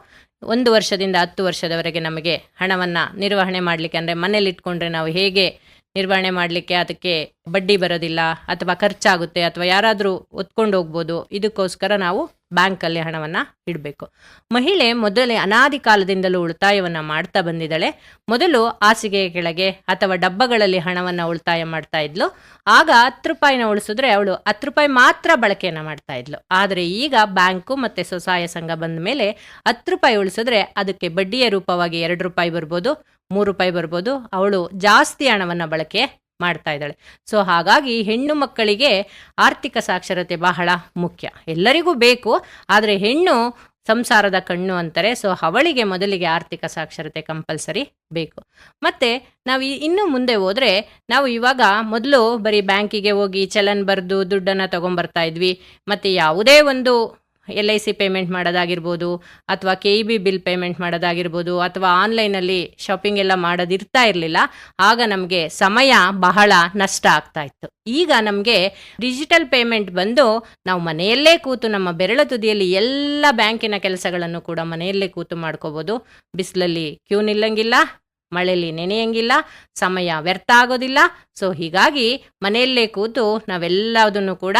ಒಂದು ವರ್ಷದಿಂದ ಹತ್ತು ವರ್ಷದವರೆಗೆ ನಮಗೆ ಹಣವನ್ನು ನಿರ್ವಹಣೆ ಮಾಡಲಿಕ್ಕೆ, ಅಂದರೆ ಮನೇಲಿ ಇಟ್ಕೊಂಡ್ರೆ ನಾವು ಹೇಗೆ ನಿರ್ವಹಣೆ ಮಾಡಲಿಕ್ಕೆ ಅದಕ್ಕೆ ಬಡ್ಡಿ ಬರೋದಿಲ್ಲ, ಅಥವಾ ಖರ್ಚಾಗುತ್ತೆ, ಅಥವಾ ಯಾರಾದರೂ ಒತ್ಕೊಂಡು ಹೋಗ್ಬೋದು, ಇದಕ್ಕೋಸ್ಕರ ನಾವು ಬ್ಯಾಂಕಲ್ಲಿ ಹಣವನ್ನು ಇಡಬೇಕು. ಮಹಿಳೆ ಮೊದಲೇ ಅನಾದಿ ಕಾಲದಿಂದಲೂ ಉಳಿತಾಯವನ್ನು ಮಾಡ್ತಾ ಬಂದಿದ್ದಾಳೆ. ಮೊದಲು ಹಾಸಿಗೆಯ ಕೆಳಗೆ ಅಥವಾ ಡಬ್ಬಗಳಲ್ಲಿ ಹಣವನ್ನು ಉಳಿತಾಯ ಮಾಡ್ತಾ ಇದ್ಲು. ಆಗ ಹತ್ತು ರೂಪಾಯಿನ ಉಳಿಸಿದ್ರೆ ಅವಳು ಹತ್ತು ರೂಪಾಯಿ ಮಾತ್ರ ಬಳಕೆಯನ್ನು ಮಾಡ್ತಾ ಇದ್ಲು. ಆದರೆ ಈಗ ಬ್ಯಾಂಕು ಮತ್ತು ಸ್ವಸಹಾಯ ಸಂಘ ಬಂದ ಮೇಲೆ ಹತ್ತು ರೂಪಾಯಿ ಉಳಿಸಿದ್ರೆ ಅದಕ್ಕೆ ಬಡ್ಡಿಯ ರೂಪವಾಗಿ ಎರಡು ರೂಪಾಯಿ ಬರ್ಬೋದು, ಮೂರು ರೂಪಾಯಿ ಬರ್ಬೋದು. ಅವಳು ಜಾಸ್ತಿ ಹಣವನ್ನು ಬಳಕೆ ಮಾಡ್ತಾ ಇದ್ದಾಳೆ. ಸೊ ಹಾಗಾಗಿ ಹೆಣ್ಣು ಮಕ್ಕಳಿಗೆ ಆರ್ಥಿಕ ಸಾಕ್ಷರತೆ ಬಹಳ ಮುಖ್ಯ. ಎಲ್ಲರಿಗೂ ಬೇಕು, ಆದರೆ ಹೆಣ್ಣು ಸಂಸಾರದ ಕಣ್ಣು ಅಂತಾರೆ. ಸೊ ಅವಳಿಗೆ ಮೊದಲಿಗೆ ಆರ್ಥಿಕ ಸಾಕ್ಷರತೆ ಕಂಪಲ್ಸರಿ ಬೇಕು. ಮತ್ತು, ನಾವು ಇನ್ನೂ ಮುಂದೆ ಹೋದರೆ, ನಾವು ಇವಾಗ ಮೊದಲು ಬರೀ ಬ್ಯಾಂಕಿಗೆ ಹೋಗಿ ಚಲನ್ ಬರೆದು ದುಡ್ಡನ್ನು ತೊಗೊಂಬರ್ತಾ ಇದ್ವಿ. ಮತ್ತು ಯಾವುದೇ ಒಂದು ಎಲ್ ಐ ಸಿ ಪೇಮೆಂಟ್ ಮಾಡೋದಾಗಿರ್ಬೋದು ಅಥವಾ K E B bill payment ಮಾಡೋದಾಗಿರ್ಬೋದು ಅಥವಾ ಆನ್ಲೈನಲ್ಲಿ ಶಾಪಿಂಗ್ ಎಲ್ಲ ಮಾಡೋದಿರ್ತಾ ಇರಲಿಲ್ಲ, ಆಗ ನಮಗೆ ಸಮಯ ಬಹಳ ನಷ್ಟ ಆಗ್ತಾ ಇತ್ತು. ಈಗ ನಮಗೆ ಡಿಜಿಟಲ್ ಪೇಮೆಂಟ್ ಬಂದು ನಾವು ಮನೆಯಲ್ಲೇ ಕೂತು ನಮ್ಮ ಬೆರಳ ತುದಿಯಲ್ಲಿ ಎಲ್ಲ ಬ್ಯಾಂಕಿನ ಕೆಲಸಗಳನ್ನು ಕೂಡ ಮನೆಯಲ್ಲೇ ಕೂತು ಮಾಡ್ಕೋಬೋದು. ಬಿಸಿಲಲ್ಲಿ ಕ್ಯೂ ನಿಲ್ಲಂಗಿಲ್ಲ, ಮಳೆಯಲ್ಲಿ ನೆನೆಯಂಗಿಲ್ಲ, ಸಮಯ ವ್ಯರ್ಥ ಆಗೋದಿಲ್ಲ. ಸೊ ಹೀಗಾಗಿ ಮನೆಯಲ್ಲೇ ಕೂತು ನಾವೆಲ್ಲದನ್ನು ಕೂಡ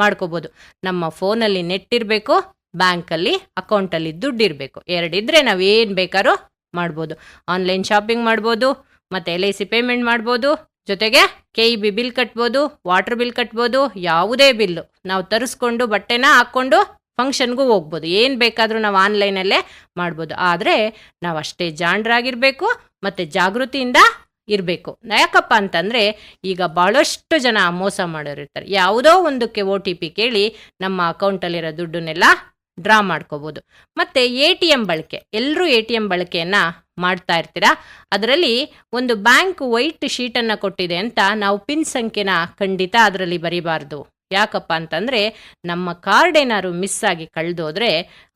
ಮಾಡ್ಕೋಬೋದು. ನಮ್ಮ ಫೋನಲ್ಲಿ ನೆಟ್ ಇರಬೇಕು, ಬ್ಯಾಂಕಲ್ಲಿ ಅಕೌಂಟಲ್ಲಿ ದುಡ್ಡು ಇರಬೇಕು. ಎರಡಿದ್ರೆ ಏನು ಬೇಕಾದ್ರೂ ಮಾಡ್ಬೋದು. ಆನ್ಲೈನ್ ಶಾಪಿಂಗ್ ಮಾಡ್ಬೋದು, ಮತ್ತು ಎಲ್ ಐ ಸಿ ಪೇಮೆಂಟ್ ಮಾಡ್ಬೋದು, ಜೊತೆಗೆ ಕೆ ಇ ಬಿ ಬಿಲ್ ಕಟ್ಬೋದು, ವಾಟರ್ ಬಿಲ್ ಕಟ್ಬೋದು, ಯಾವುದೇ ಬಿಲ್ಲು ನಾವು ತರಿಸ್ಕೊಂಡು ಬಟ್ಟೆನ ಹಾಕ್ಕೊಂಡು ಫಂಕ್ಷನ್ಗೂ ಹೋಗ್ಬೋದು. ಏನು ಬೇಕಾದರೂ ನಾವು ಆನ್ಲೈನಲ್ಲೇ ಮಾಡ್ಬೋದು. ಆದರೆ ನಾವು ಅಷ್ಟೇ ಜಾಣರಾಗಿರಬೇಕು, ಮತ್ತು ಜಾಗೃತಿಯಿಂದ ಇರಬೇಕು. ಯಾಕಪ್ಪ ಅಂತಂದರೆ ಈಗ ಭಾಳಷ್ಟು ಜನ ಮೋಸ ಮಾಡೋರು ಇರ್ತಾರೆ ಯಾವುದೋ ಒಂದಕ್ಕೆ ಒ ಟಿ ಪಿ ಕೇಳಿ ನಮ್ಮ ಅಕೌಂಟಲ್ಲಿರೋ ದುಡ್ಡನ್ನೆಲ್ಲ ಡ್ರಾ ಮಾಡ್ಕೋಬೋದು. ಮತ್ತು ಎ ಟಿ ಎಂ ಬಳಕೆ ಎಲ್ಲರೂ ಎ ಟಿ ಎಂ ಬಳಕೆಯನ್ನು ಮಾಡ್ತಾ ಇರ್ತೀರಾ? ಅದರಲ್ಲಿ ಒಂದು ಬ್ಯಾಂಕ್ ವೈಟ್ ಶೀಟನ್ನು ಕೊಟ್ಟಿದೆ ಅಂತ ನಾವು ಪಿನ್ ಸಂಖ್ಯೆನ ಖಂಡಿತ ಅದರಲ್ಲಿ ಬರಿಬಾರ್ದು. ಯಾಕಪ್ಪ ಅಂತಂದರೆ ನಮ್ಮ ಕಾರ್ಡ್ ಏನಾದ್ರು ಮಿಸ್ ಆಗಿ ಕಳೆದೋದ್ರೆ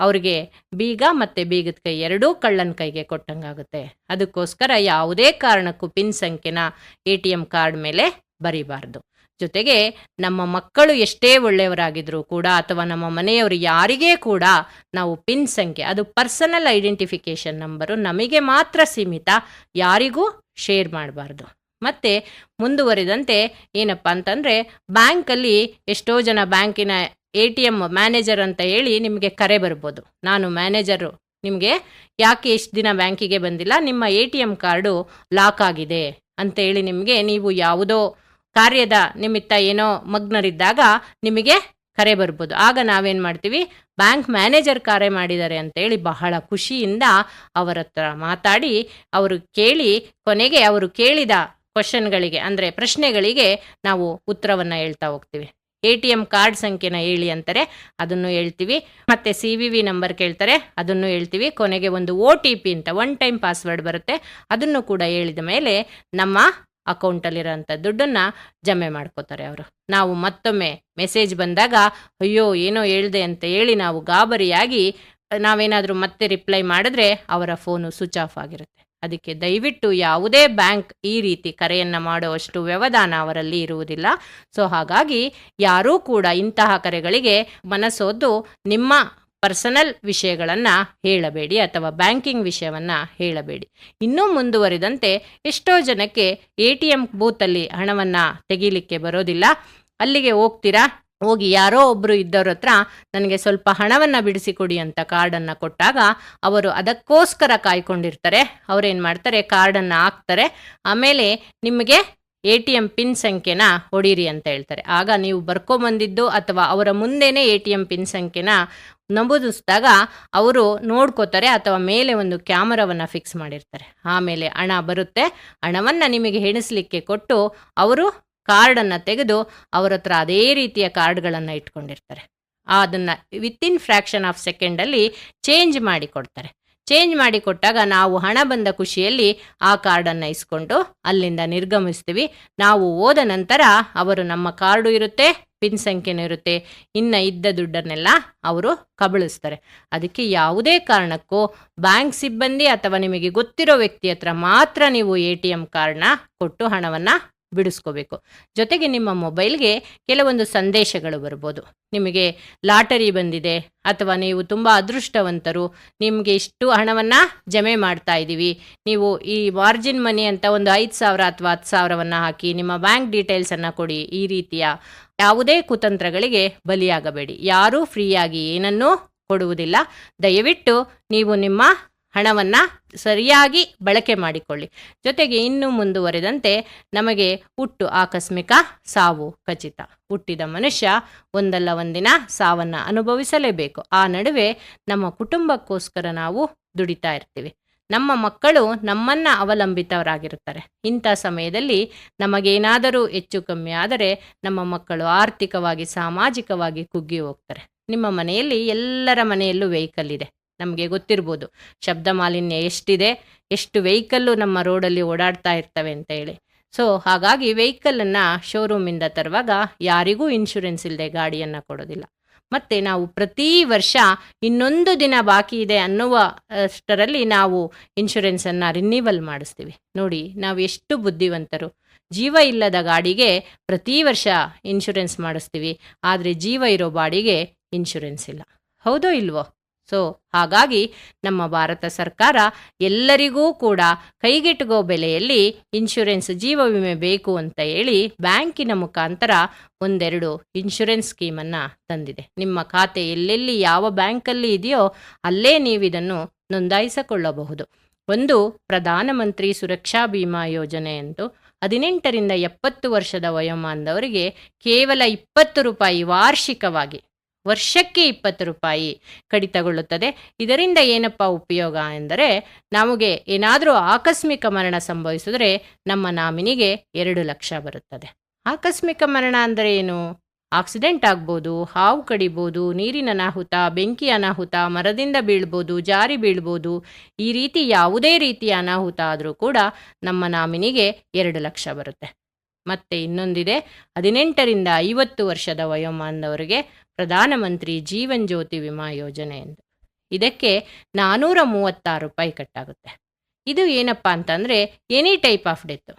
ಅವ್ರಿಗೆ ಬೀಗ ಮತ್ತು ಬೀಗದ ಕೈ ಎರಡೂ ಕಳ್ಳನ ಕೈಗೆ ಕೊಟ್ಟಂಗಾಗುತ್ತೆ. ಅದಕ್ಕೋಸ್ಕರ ಯಾವುದೇ ಕಾರಣಕ್ಕೂ ಪಿನ್ ಸಂಖ್ಯೆನ ಎ ಟಿ ಎಂ ಕಾರ್ಡ್ ಮೇಲೆ ಬರಿಬಾರ್ದು. ಜೊತೆಗೆ ನಮ್ಮ ಮಕ್ಕಳು ಎಷ್ಟೇ ಒಳ್ಳೆಯವರಾಗಿದ್ರೂ ಕೂಡ ಅಥವಾ ನಮ್ಮ ಮನೆಯವರು ಯಾರಿಗೇ ಕೂಡ ನಾವು ಪಿನ್ ಸಂಖ್ಯೆ, ಅದು ಪರ್ಸನಲ್ ಐಡೆಂಟಿಫಿಕೇಷನ್ ನಂಬರು ನಮಗೆ ಮಾತ್ರ ಸೀಮಿತ, ಯಾರಿಗೂ ಶೇರ್ ಮಾಡಬಾರ್ದು. ಮತ್ತು ಮುಂದುವರಿದಂತೆ ಏನಪ್ಪ ಅಂತಂದರೆ ಬ್ಯಾಂಕಲ್ಲಿ ಎಷ್ಟೋ ಜನ ಬ್ಯಾಂಕಿನ ಎ ಟಿ ಎಂ ಮ್ಯಾನೇಜರ್ ಅಂತ ಹೇಳಿ ನಿಮಗೆ ಕರೆ ಬರ್ಬೋದು. ನಾನು ಮ್ಯಾನೇಜರು, ನಿಮಗೆ ಯಾಕೆ ಇಷ್ಟು ದಿನ ಬ್ಯಾಂಕಿಗೆ ಬಂದಿಲ್ಲ? ನಿಮ್ಮ A T M card lock ಆಗಿದೆ ಅಂತೇಳಿ ನಿಮಗೆ ನೀವು ಯಾವುದೋ ಕಾರ್ಯದ ನಿಮಿತ್ತ ಏನೋ ಮಗ್ನರಿದ್ದಾಗ ನಿಮಗೆ ಕರೆ ಬರ್ಬೋದು. ಆಗ ನಾವೇನು ಮಾಡ್ತೀವಿ? ಬ್ಯಾಂಕ್ ಮ್ಯಾನೇಜರ್ ಕರೆ ಮಾಡಿದ್ದಾರೆ ಅಂತೇಳಿ ಬಹಳ ಖುಷಿಯಿಂದ ಅವರ ಹತ್ರ ಮಾತಾಡಿ, ಅವರು ಕೇಳಿ, ಕೊನೆಗೆ ಅವರು ಕೇಳಿದ ಕ್ವಶನ್ಗಳಿಗೆ ಅಂದರೆ ಪ್ರಶ್ನೆಗಳಿಗೆ ನಾವು ಉತ್ತರವನ್ನು ಹೇಳ್ತಾ ಹೋಗ್ತೀವಿ. ಎ ಟಿ ಎಂ ಕಾರ್ಡ್ ಸಂಖ್ಯೆನ ಹೇಳಿ ಅಂತಾರೆ, ಅದನ್ನು ಹೇಳ್ತೀವಿ. ಮತ್ತು ಸಿ ವಿ ವಿ ನಂಬರ್ ಕೇಳ್ತಾರೆ, ಅದನ್ನು ಹೇಳ್ತೀವಿ. ಕೊನೆಗೆ ಒಂದು ಒ ಟಿ ಪಿ ಅಂತ ಒನ್ ಟೈಮ್ ಪಾಸ್ವರ್ಡ್ ಬರುತ್ತೆ, ಅದನ್ನು ಕೂಡ ಹೇಳಿದ ಮೇಲೆ ನಮ್ಮ ಅಕೌಂಟಲ್ಲಿರೋಂಥ ದುಡ್ಡನ್ನು ಜಮೆ ಮಾಡ್ಕೋತಾರೆ ಅವರು. ನಾವು ಮತ್ತೊಮ್ಮೆ ಮೆಸೇಜ್ ಬಂದಾಗ, ಅಯ್ಯೋ, ಏನೋ ಹೇಳಿದೆ ಅಂತ ಹೇಳಿ ನಾವು ಗಾಬರಿಯಾಗಿ, ನಾವೇನಾದರೂ ಮತ್ತೆ ರಿಪ್ಲೈ ಮಾಡಿದ್ರೆ ಅವರ ಫೋನು ಸ್ವಿಚ್ ಆಫ್ ಆಗಿರುತ್ತೆ. ಅದಕ್ಕೆ ದಯವಿಟ್ಟು ಯಾವುದೇ ಬ್ಯಾಂಕ್ ಈ ರೀತಿ ಕರೆಯನ್ನು ಮಾಡುವಷ್ಟು ವ್ಯವಧಾನ ಅವರಲ್ಲಿ ಇರುವುದಿಲ್ಲ. ಸೊ ಹಾಗಾಗಿ ಯಾರೂ ಕೂಡ ಇಂತಹ ಕರೆಗಳಿಗೆ ಮನಸೋದು ನಿಮ್ಮ ಪರ್ಸನಲ್ ವಿಷಯಗಳನ್ನು ಹೇಳಬೇಡಿ ಅಥವಾ ಬ್ಯಾಂಕಿಂಗ್ ವಿಷಯವನ್ನು ಹೇಳಬೇಡಿ. ಇನ್ನೂ ಮುಂದುವರಿದಂತೆ ಎಷ್ಟೋ ಜನಕ್ಕೆ ಎ ಟಿ ಎಂ ಬೂತಲ್ಲಿ ಹಣವನ್ನು ತೆಗೀಲಿಕ್ಕೆ ಬರೋದಿಲ್ಲ. ಅಲ್ಲಿಗೆ ಹೋಗ್ತೀರಾ? ಹೋಗಿ ಯಾರೋ ಒಬ್ಬರು ಇದ್ದವ್ರ ಹತ್ರ ನನಗೆ ಸ್ವಲ್ಪ ಹಣವನ್ನು ಬಿಡಿಸಿಕೊಡಿ ಅಂತ ಕಾರ್ಡನ್ನು ಕೊಟ್ಟಾಗ ಅವರು ಅದಕ್ಕೋಸ್ಕರ ಕಾಯ್ಕೊಂಡಿರ್ತಾರೆ. ಅವ್ರೇನು ಮಾಡ್ತಾರೆ, ಕಾರ್ಡನ್ನು ಹಾಕ್ತಾರೆ. ಆಮೇಲೆ ನಿಮಗೆ ಎ ಟಿ ಎಂ ಪಿನ್ ಸಂಖ್ಯೆನ ಹೊಡೀರಿ ಅಂತ ಹೇಳ್ತಾರೆ. ಆಗ ನೀವು ಬರ್ಕೊಂಬಂದಿದ್ದು ಅಥವಾ ಅವರ ಮುಂದೆನೇ ಎ ಟಿ ಎಂ ಪಿನ್ ಸಂಖ್ಯೆನ ನಮೂದಿಸಿದಾಗ ಅವರು ನೋಡ್ಕೋತಾರೆ ಅಥವಾ ಮೇಲೆ ಒಂದು ಕ್ಯಾಮರಾವನ್ನು ಫಿಕ್ಸ್ ಮಾಡಿರ್ತಾರೆ. ಆಮೇಲೆ ಹಣ ಬರುತ್ತೆ. ಹಣವನ್ನು ನಿಮಗೆ ಎಣಿಸ್ಲಿಕ್ಕೆ ಕೊಟ್ಟು ಅವರು ಕಾರ್ಡನ್ನು ತೆಗೆದು ಅವರ ಹತ್ರ ಅದೇ ರೀತಿಯ ಕಾರ್ಡ್ಗಳನ್ನು ಇಟ್ಕೊಂಡಿರ್ತಾರೆ. ಅದನ್ನು ವಿತಿನ್ ಫ್ರ್ಯಾಕ್ಷನ್ ಆಫ್ ಸೆಕೆಂಡಲ್ಲಿ ಚೇಂಜ್ ಮಾಡಿ ಕೊಡ್ತಾರೆ. ಚೇಂಜ್ ಮಾಡಿ ಕೊಟ್ಟಾಗ ನಾವು ಹಣ ಬಂದ ಖುಷಿಯಲ್ಲಿ ಆ ಕಾರ್ಡನ್ನು ಇಸ್ಕೊಂಡು ಅಲ್ಲಿಂದ ನಿರ್ಗಮಿಸ್ತೀವಿ. ನಾವು ಹೋದ ನಂತರ ಅವರು ನಮ್ಮ ಕಾರ್ಡು ಇರುತ್ತೆ, ಪಿನ್ ಸಂಖ್ಯೆನೂ ಇರುತ್ತೆ, ಇನ್ನು ಇದ್ದ ದುಡ್ಡನ್ನೆಲ್ಲ ಅವರು ಕಬಳಿಸ್ತಾರೆ. ಅದಕ್ಕೆ ಯಾವುದೇ ಕಾರಣಕ್ಕೂ ಬ್ಯಾಂಕ್ ಸಿಬ್ಬಂದಿ ಅಥವಾ ನಿಮಗೆ ಗೊತ್ತಿರೋ ವ್ಯಕ್ತಿ ಹತ್ರ ಮಾತ್ರ ನೀವು ಎ ಟಿ ಎಂ ಕಾರ್ಡ್ನ ಕೊಟ್ಟು ಹಣವನ್ನು ಬಿಡಿಸ್ಕೋಬೇಕು. ಜೊತೆಗೆ ನಿಮ್ಮ ಮೊಬೈಲ್ಗೆ ಕೆಲವೊಂದು ಸಂದೇಶಗಳು ಬರ್ಬೋದು. ನಿಮಗೆ ಲಾಟರಿ ಬಂದಿದೆ ಅಥವಾ ನೀವು ತುಂಬ ಅದೃಷ್ಟವಂತರು, ನಿಮಗೆ ಇಷ್ಟು ಹಣವನ್ನು ಜಮೆ ಮಾಡ್ತಾ ಇದ್ದೀವಿ, ನೀವು ಈ ಮಾರ್ಜಿನ್ ಮನಿ ಅಂತ ಒಂದು ಐದು ಸಾವಿರ ಅಥವಾ ಹತ್ತು ಸಾವಿರವನ್ನು ಹಾಕಿ ನಿಮ್ಮ ಬ್ಯಾಂಕ್ ಡೀಟೇಲ್ಸನ್ನು ಕೊಡಿ. ಈ ರೀತಿಯ ಯಾವುದೇ ಕುತಂತ್ರಗಳಿಗೆ ಬಲಿಯಾಗಬೇಡಿ. ಯಾರೂ ಫ್ರೀಯಾಗಿ ಏನನ್ನೂ ಕೊಡುವುದಿಲ್ಲ. ದಯವಿಟ್ಟು ನೀವು ನಿಮ್ಮ ಹಣವನ್ನು ಸರಿಯಾಗಿ ಬಳಕೆ ಮಾಡಿಕೊಳ್ಳಿ. ಜೊತೆಗೆ ಇನ್ನು ಮುಂದುವರೆದಂತೆ ನಮಗೆ ಹುಟ್ಟು ಆಕಸ್ಮಿಕ ಸಾವು ಖಚಿತ. ಹುಟ್ಟಿದ ಮನುಷ್ಯ ಒಂದಲ್ಲ ಒಂದಿನ ಸಾವನ್ನು ಅನುಭವಿಸಲೇಬೇಕು. ಆ ನಡುವೆ ನಮ್ಮ ಕುಟುಂಬಕ್ಕೋಸ್ಕರ ನಾವು ದುಡಿತಾ ಇರ್ತೀವಿ. ನಮ್ಮ ಮಕ್ಕಳು ನಮ್ಮನ್ನ ಅವಲಂಬಿತವರಾಗಿರುತ್ತಾರೆ. ಇಂಥ ಸಮಯದಲ್ಲಿ ನಮಗೇನಾದರೂ ಹೆಚ್ಚು ಕಮ್ಮಿ ಆದರೆ ನಮ್ಮ ಮಕ್ಕಳು ಆರ್ಥಿಕವಾಗಿ, ಸಾಮಾಜಿಕವಾಗಿ ಕುಗ್ಗಿ ಹೋಗ್ತಾರೆ. ನಿಮ್ಮ ಮನೆಯಲ್ಲಿ ಎಲ್ಲರ ಮನೆಯಲ್ಲೂ ವೆಹಿಕಲ್ ಇದೆ. ನಮಗೆ ಗೊತ್ತಿರ್ಬೋದು. ಶಬ್ದ ಮಾಲಿನ್ಯ ಎಷ್ಟಿದೆ, ಎಷ್ಟು ವೆಹಿಕಲ್ಲು ನಮ್ಮ ರೋಡಲ್ಲಿ ಓಡಾಡ್ತಾ ಇರ್ತವೆ ಅಂತ ಹೇಳಿ. ಸೊ ಹಾಗಾಗಿ ವೆಹಿಕಲನ್ನು ಶೋರೂಮಿಂದ ತರುವಾಗ ಯಾರಿಗೂ ಇನ್ಶೂರೆನ್ಸ್ ಇಲ್ಲದೆ ಗಾಡಿಯನ್ನು ಕೊಡೋದಿಲ್ಲ. ಮತ್ತು ನಾವು ಪ್ರತಿ ವರ್ಷ ಇನ್ನೊಂದು ದಿನ ಬಾಕಿ ಇದೆ ಅನ್ನುವ ಅಷ್ಟರಲ್ಲಿ ನಾವು ಇನ್ಶೂರೆನ್ಸನ್ನು ರಿನ್ಯೂವಲ್ ಮಾಡಿಸ್ತೀವಿ. ನೋಡಿ, ನಾವು ಎಷ್ಟು ಬುದ್ಧಿವಂತರು. ಜೀವ ಇಲ್ಲದ ಗಾಡಿಗೆ ಪ್ರತಿ ವರ್ಷ ಇನ್ಶೂರೆನ್ಸ್ ಮಾಡಿಸ್ತೀವಿ. ಆದರೆ ಜೀವ ಇರೋ ಬಾಡಿಗೆ ಇನ್ಶೂರೆನ್ಸ್ ಇಲ್ಲ. ಹೌದೋ ಇಲ್ವೋ? ಸೊ ಹಾಗಾಗಿ ನಮ್ಮ ಭಾರತ ಸರ್ಕಾರ ಎಲ್ಲರಿಗೂ ಕೂಡ ಕೈಗೆಟುಕೋ ಬೆಲೆಯಲ್ಲಿ ಇನ್ಶೂರೆನ್ಸ್ ಜೀವ ವಿಮೆ ಬೇಕು ಅಂತ ಹೇಳಿ ಬ್ಯಾಂಕಿನ ಮುಖಾಂತರ ಒಂದೆರಡು ಇನ್ಶೂರೆನ್ಸ್ ಸ್ಕೀಮನ್ನು ತಂದಿದೆ. ನಿಮ್ಮ ಖಾತೆ ಎಲ್ಲೆಲ್ಲಿ ಯಾವ ಬ್ಯಾಂಕಲ್ಲಿ ಇದೆಯೋ ಅಲ್ಲೇ ನೀವು ಇದನ್ನು ನೋಂದಾಯಿಸಿಕೊಳ್ಳಬಹುದು. ಒಂದು ಪ್ರಧಾನಮಂತ್ರಿ ಸುರಕ್ಷಾ ಬಿಮಾ ಯೋಜನೆ ಎಂದು ಹದಿನೆಂಟರಿಂದ ಎಪ್ಪತ್ತು ವರ್ಷದ ವಯೋಮಾನದವರಿಗೆ ಕೇವಲ ಇಪ್ಪತ್ತು ರೂಪಾಯಿ ವಾರ್ಷಿಕವಾಗಿ ವರ್ಷಕ್ಕೆ ಇಪ್ಪತ್ತು ರೂಪಾಯಿ ಕಡಿತಗೊಳ್ಳುತ್ತದೆ. ಇದರಿಂದ ಏನಪ್ಪ ಉಪಯೋಗ ಎಂದರೆ, ನಮಗೆ ಏನಾದರೂ ಆಕಸ್ಮಿಕ ಮರಣ ಸಂಭವಿಸಿದ್ರೆ ನಮ್ಮ ನಾಮಿನಿಗೆ ಎರಡು ಲಕ್ಷ ಬರುತ್ತದೆ. ಆಕಸ್ಮಿಕ ಮರಣ ಅಂದರೆ ಏನು? ಆಕ್ಸಿಡೆಂಟ್ ಆಗ್ಬೋದು, ಹಾವು ಕಡಿಬೋದು, ನೀರಿನ ಅನಾಹುತ ಬೆಂಕಿ ಅನಾಹುತ ಮರದಿಂದ ಬೀಳ್ಬೋದು, ಜಾರಿ ಬೀಳ್ಬೋದು, ಈ ರೀತಿ ಯಾವುದೇ ರೀತಿಯ ಅನಾಹುತ ಆದರೂ ಕೂಡ ನಮ್ಮ ನಾಮಿನಿಗೆ ಎರಡು ಲಕ್ಷ ಬರುತ್ತೆ. ಮತ್ತೆ ಇನ್ನೊಂದಿದೆ, ಹದಿನೆಂಟರಿಂದ ಐವತ್ತು ವರ್ಷದ ವಯೋಮಾನದವರಿಗೆ ಪ್ರಧಾನಮಂತ್ರಿ ಜೀವನ್ ಜ್ಯೋತಿ ವಿಮಾ ಯೋಜನೆ ಎಂದು. ಇದಕ್ಕೆ ನಾನ್ನೂರ ಮೂವತ್ತಾರು ರೂಪಾಯಿ ಕಟ್ಟಾಗುತ್ತೆ. ಇದು ಏನಪ್ಪ ಅಂತಂದರೆ ಎನಿ ಟೈಪ್ ಆಫ್ ಡೆತ್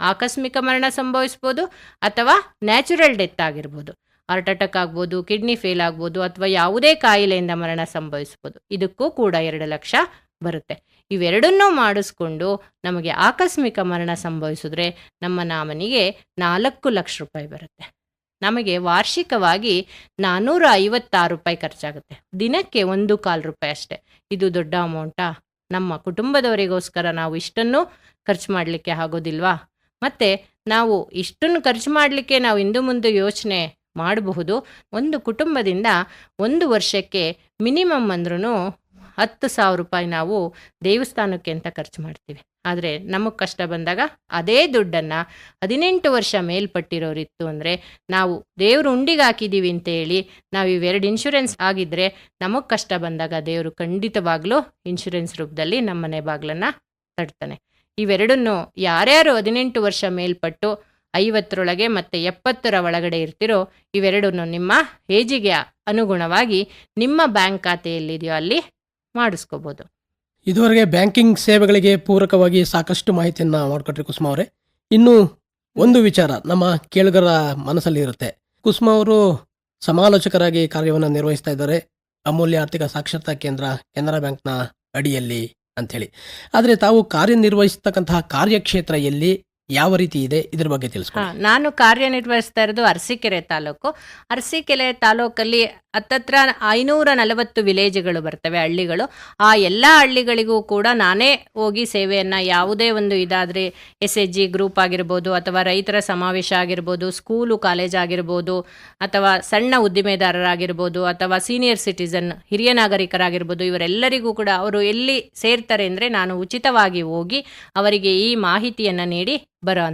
ಆಕಸ್ಮಿಕ ಮರಣ ಸಂಭವಿಸ್ಬೋದು ಅಥವಾ ನ್ಯಾಚುರಲ್ ಡೆತ್ ಆಗಿರ್ಬೋದು. ಹಾರ್ಟ್ ಅಟ್ಯಾಕ್ ಆಗ್ಬೋದು ಕಿಡ್ನಿ ಫೇಲ್ ಆಗ್ಬೋದು ಅಥವಾ ಯಾವುದೇ ಕಾಯಿಲೆಯಿಂದ ಮರಣ ಸಂಭವಿಸ್ಬೋದು. ಇದಕ್ಕೂ ಕೂಡ ಎರಡು ಲಕ್ಷ ಬರುತ್ತೆ. ಇವೆರಡನ್ನೂ ಮಾಡಿಸ್ಕೊಂಡು ನಮಗೆ ಆಕಸ್ಮಿಕ ಮರಣ ಸಂಭವಿಸಿದ್ರೆ ನಮ್ಮ ನಾಮನಿಗೆ ನಾಲ್ಕು ಲಕ್ಷ ರೂಪಾಯಿ ಬರುತ್ತೆ. ನಮಗೆ ವಾರ್ಷಿಕವಾಗಿ ನಾನ್ನೂರ ಐವತ್ತಾರು ರೂಪಾಯಿ ಖರ್ಚಾಗುತ್ತೆ. ದಿನಕ್ಕೆ ಒಂದು ಕಾಲು ರೂಪಾಯಿ ಅಷ್ಟೇ. ಇದು ದೊಡ್ಡ ಅಮೌಂಟಾ ನಮ್ಮ ಕುಟುಂಬದವರಿಗೋಸ್ಕರ ನಾವು ಇಷ್ಟನ್ನು ಖರ್ಚು ಮಾಡಲಿಕ್ಕೆ ಆಗೋದಿಲ್ವಾ? ಮತ್ತು ನಾವು ಇಷ್ಟನ್ನು ಖರ್ಚು ಮಾಡಲಿಕ್ಕೆ ನಾವು ಇಂದು ಮುಂದೆ ಯೋಚನೆ ಮಾಡಬಹುದು. ಒಂದು ಕುಟುಂಬದಿಂದ ಒಂದು ವರ್ಷಕ್ಕೆ ಮಿನಿಮಮ್ ಅಂದ್ರೂ ಹತ್ತು ಸಾವಿರ ರೂಪಾಯಿ ನಾವು ದೇವಸ್ಥಾನಕ್ಕೆ ಅಂತ ಖರ್ಚು ಮಾಡ್ತೀವಿ. ಆದರೆ ನಮಗೆ ಕಷ್ಟ ಬಂದಾಗ ಅದೇ ದುಡ್ಡನ್ನು ಹದಿನೆಂಟು ವರ್ಷ ಮೇಲ್ಪಟ್ಟಿರೋರಿತ್ತು ಅಂದರೆ ನಾವು ದೇವರು ಉಂಡಿಗೆ ಹಾಕಿದ್ದೀವಿ ಅಂತ ಹೇಳಿ ನಾವು ಇವೆರಡು ಇನ್ಶೂರೆನ್ಸ್ ಆಗಿದ್ದರೆ ನಮಗೆ ಕಷ್ಟ ಬಂದಾಗ ದೇವರು ಖಂಡಿತವಾಗ್ಲೂ ಇನ್ಶೂರೆನ್ಸ್ ರೂಪದಲ್ಲಿ ನಮ್ಮನೆ ಬಾಗಿಲನ್ನು ತಡ್ತಾನೆ ಇವೆರಡನ್ನು ಯಾರ್ಯಾರು ಹದಿನೆಂಟು ವರ್ಷ ಮೇಲ್ಪಟ್ಟು ಐವತ್ತರೊಳಗೆ ಮತ್ತು ಎಪ್ಪತ್ತರ ಒಳಗಡೆ ಇರ್ತಿರೋ ಇವೆರಡನ್ನು ನಿಮ್ಮ ಏಜಿಗೆ ಅನುಗುಣವಾಗಿ ನಿಮ್ಮ ಬ್ಯಾಂಕ್ ಖಾತೆಯಲ್ಲಿದೆಯೋ ಅಲ್ಲಿ ಮಾಡಿಸ್ಕೋಬೋದು. ಇದುವರೆಗೆ ಬ್ಯಾಂಕಿಂಗ್ ಸೇವೆಗಳಿಗೆ ಪೂರಕವಾಗಿ ಸಾಕಷ್ಟು ಮಾಹಿತಿಯನ್ನು ಮಾಡಿಕೊಟ್ರಿ ಕುಸುಮ ಅವರೇ. ಇನ್ನು ಒಂದು ವಿಚಾರ ನಮ್ಮ ಕೇಳುಗರ ಮನಸ್ಸಲ್ಲಿ ಇರುತ್ತೆ. ಕುಸುಮ ಅವರು ಸಮಾಲೋಚಕರಾಗಿ ಕಾರ್ಯವನ್ನು ನಿರ್ವಹಿಸ್ತಾ ಇದ್ದಾರೆ. ಅಮೂಲ್ಯ ಆರ್ಥಿಕ ಸಾಕ್ಷರತಾ ಕೇಂದ್ರ ಕೆನರಾ ಬ್ಯಾಂಕ್ನ ಅಡಿಯಲ್ಲಿ ಅಂಥೇಳಿ. ಆದರೆ ತಾವು ಕಾರ್ಯನಿರ್ವಹಿಸ್ತಕ್ಕಂತಹ ಕಾರ್ಯಕ್ಷೇತ್ರ ಎಲ್ಲಿ ಯಾವ ರೀತಿ ಇದೆ ಇದ್ರ ಬಗ್ಗೆ ಹಾ, ತಿಳಿಸ್ಕೊಳ್ಳಿ ನಾನು ಕಾರ್ಯನಿರ್ವಹಿಸ್ತಾ ಇರೋದು ಅರಸೀಕೆರೆ ತಾಲೂಕು. ಅರಸೀಕೆರೆ ತಾಲೂಕಲ್ಲಿ ಹತ್ತತ್ರ ಐನೂರ ನಲವತ್ತು ವಿಲೇಜ್ಗಳು ಬರ್ತವೆ ಹಳ್ಳಿಗಳು. ಆ ಎಲ್ಲ ಹಳ್ಳಿಗಳಿಗೂ ಕೂಡ ನಾನೇ ಹೋಗಿ ಸೇವೆಯನ್ನು ಯಾವುದೇ ಒಂದು ಇದಾದರೆ ಎಸ್ ಎಚ್ ಜಿ ಗ್ರೂಪ್ ಆಗಿರ್ಬೋದು ಅಥವಾ ರೈತರ ಸಮಾವೇಶ ಆಗಿರ್ಬೋದು, ಸ್ಕೂಲು, ಕಾಲೇಜ್ ಆಗಿರ್ಬೋದು ಅಥವಾ ಸಣ್ಣ ಉದ್ದಿಮೆದಾರರಾಗಿರ್ಬೋದು ಅಥವಾ ಸೀನಿಯರ್ ಸಿಟಿಸನ್ ಹಿರಿಯ ನಾಗರಿಕರಾಗಿರ್ಬೋದು ಇವರೆಲ್ಲರಿಗೂ ಕೂಡ ಅವರು ಎಲ್ಲಿ ಸೇರ್ತಾರೆ ಅಂದರೆ ನಾನು ಉಚಿತವಾಗಿ ಹೋಗಿ ಅವರಿಗೆ ಈ ಮಾಹಿತಿಯನ್ನು ನೀಡಿ ಬರೋ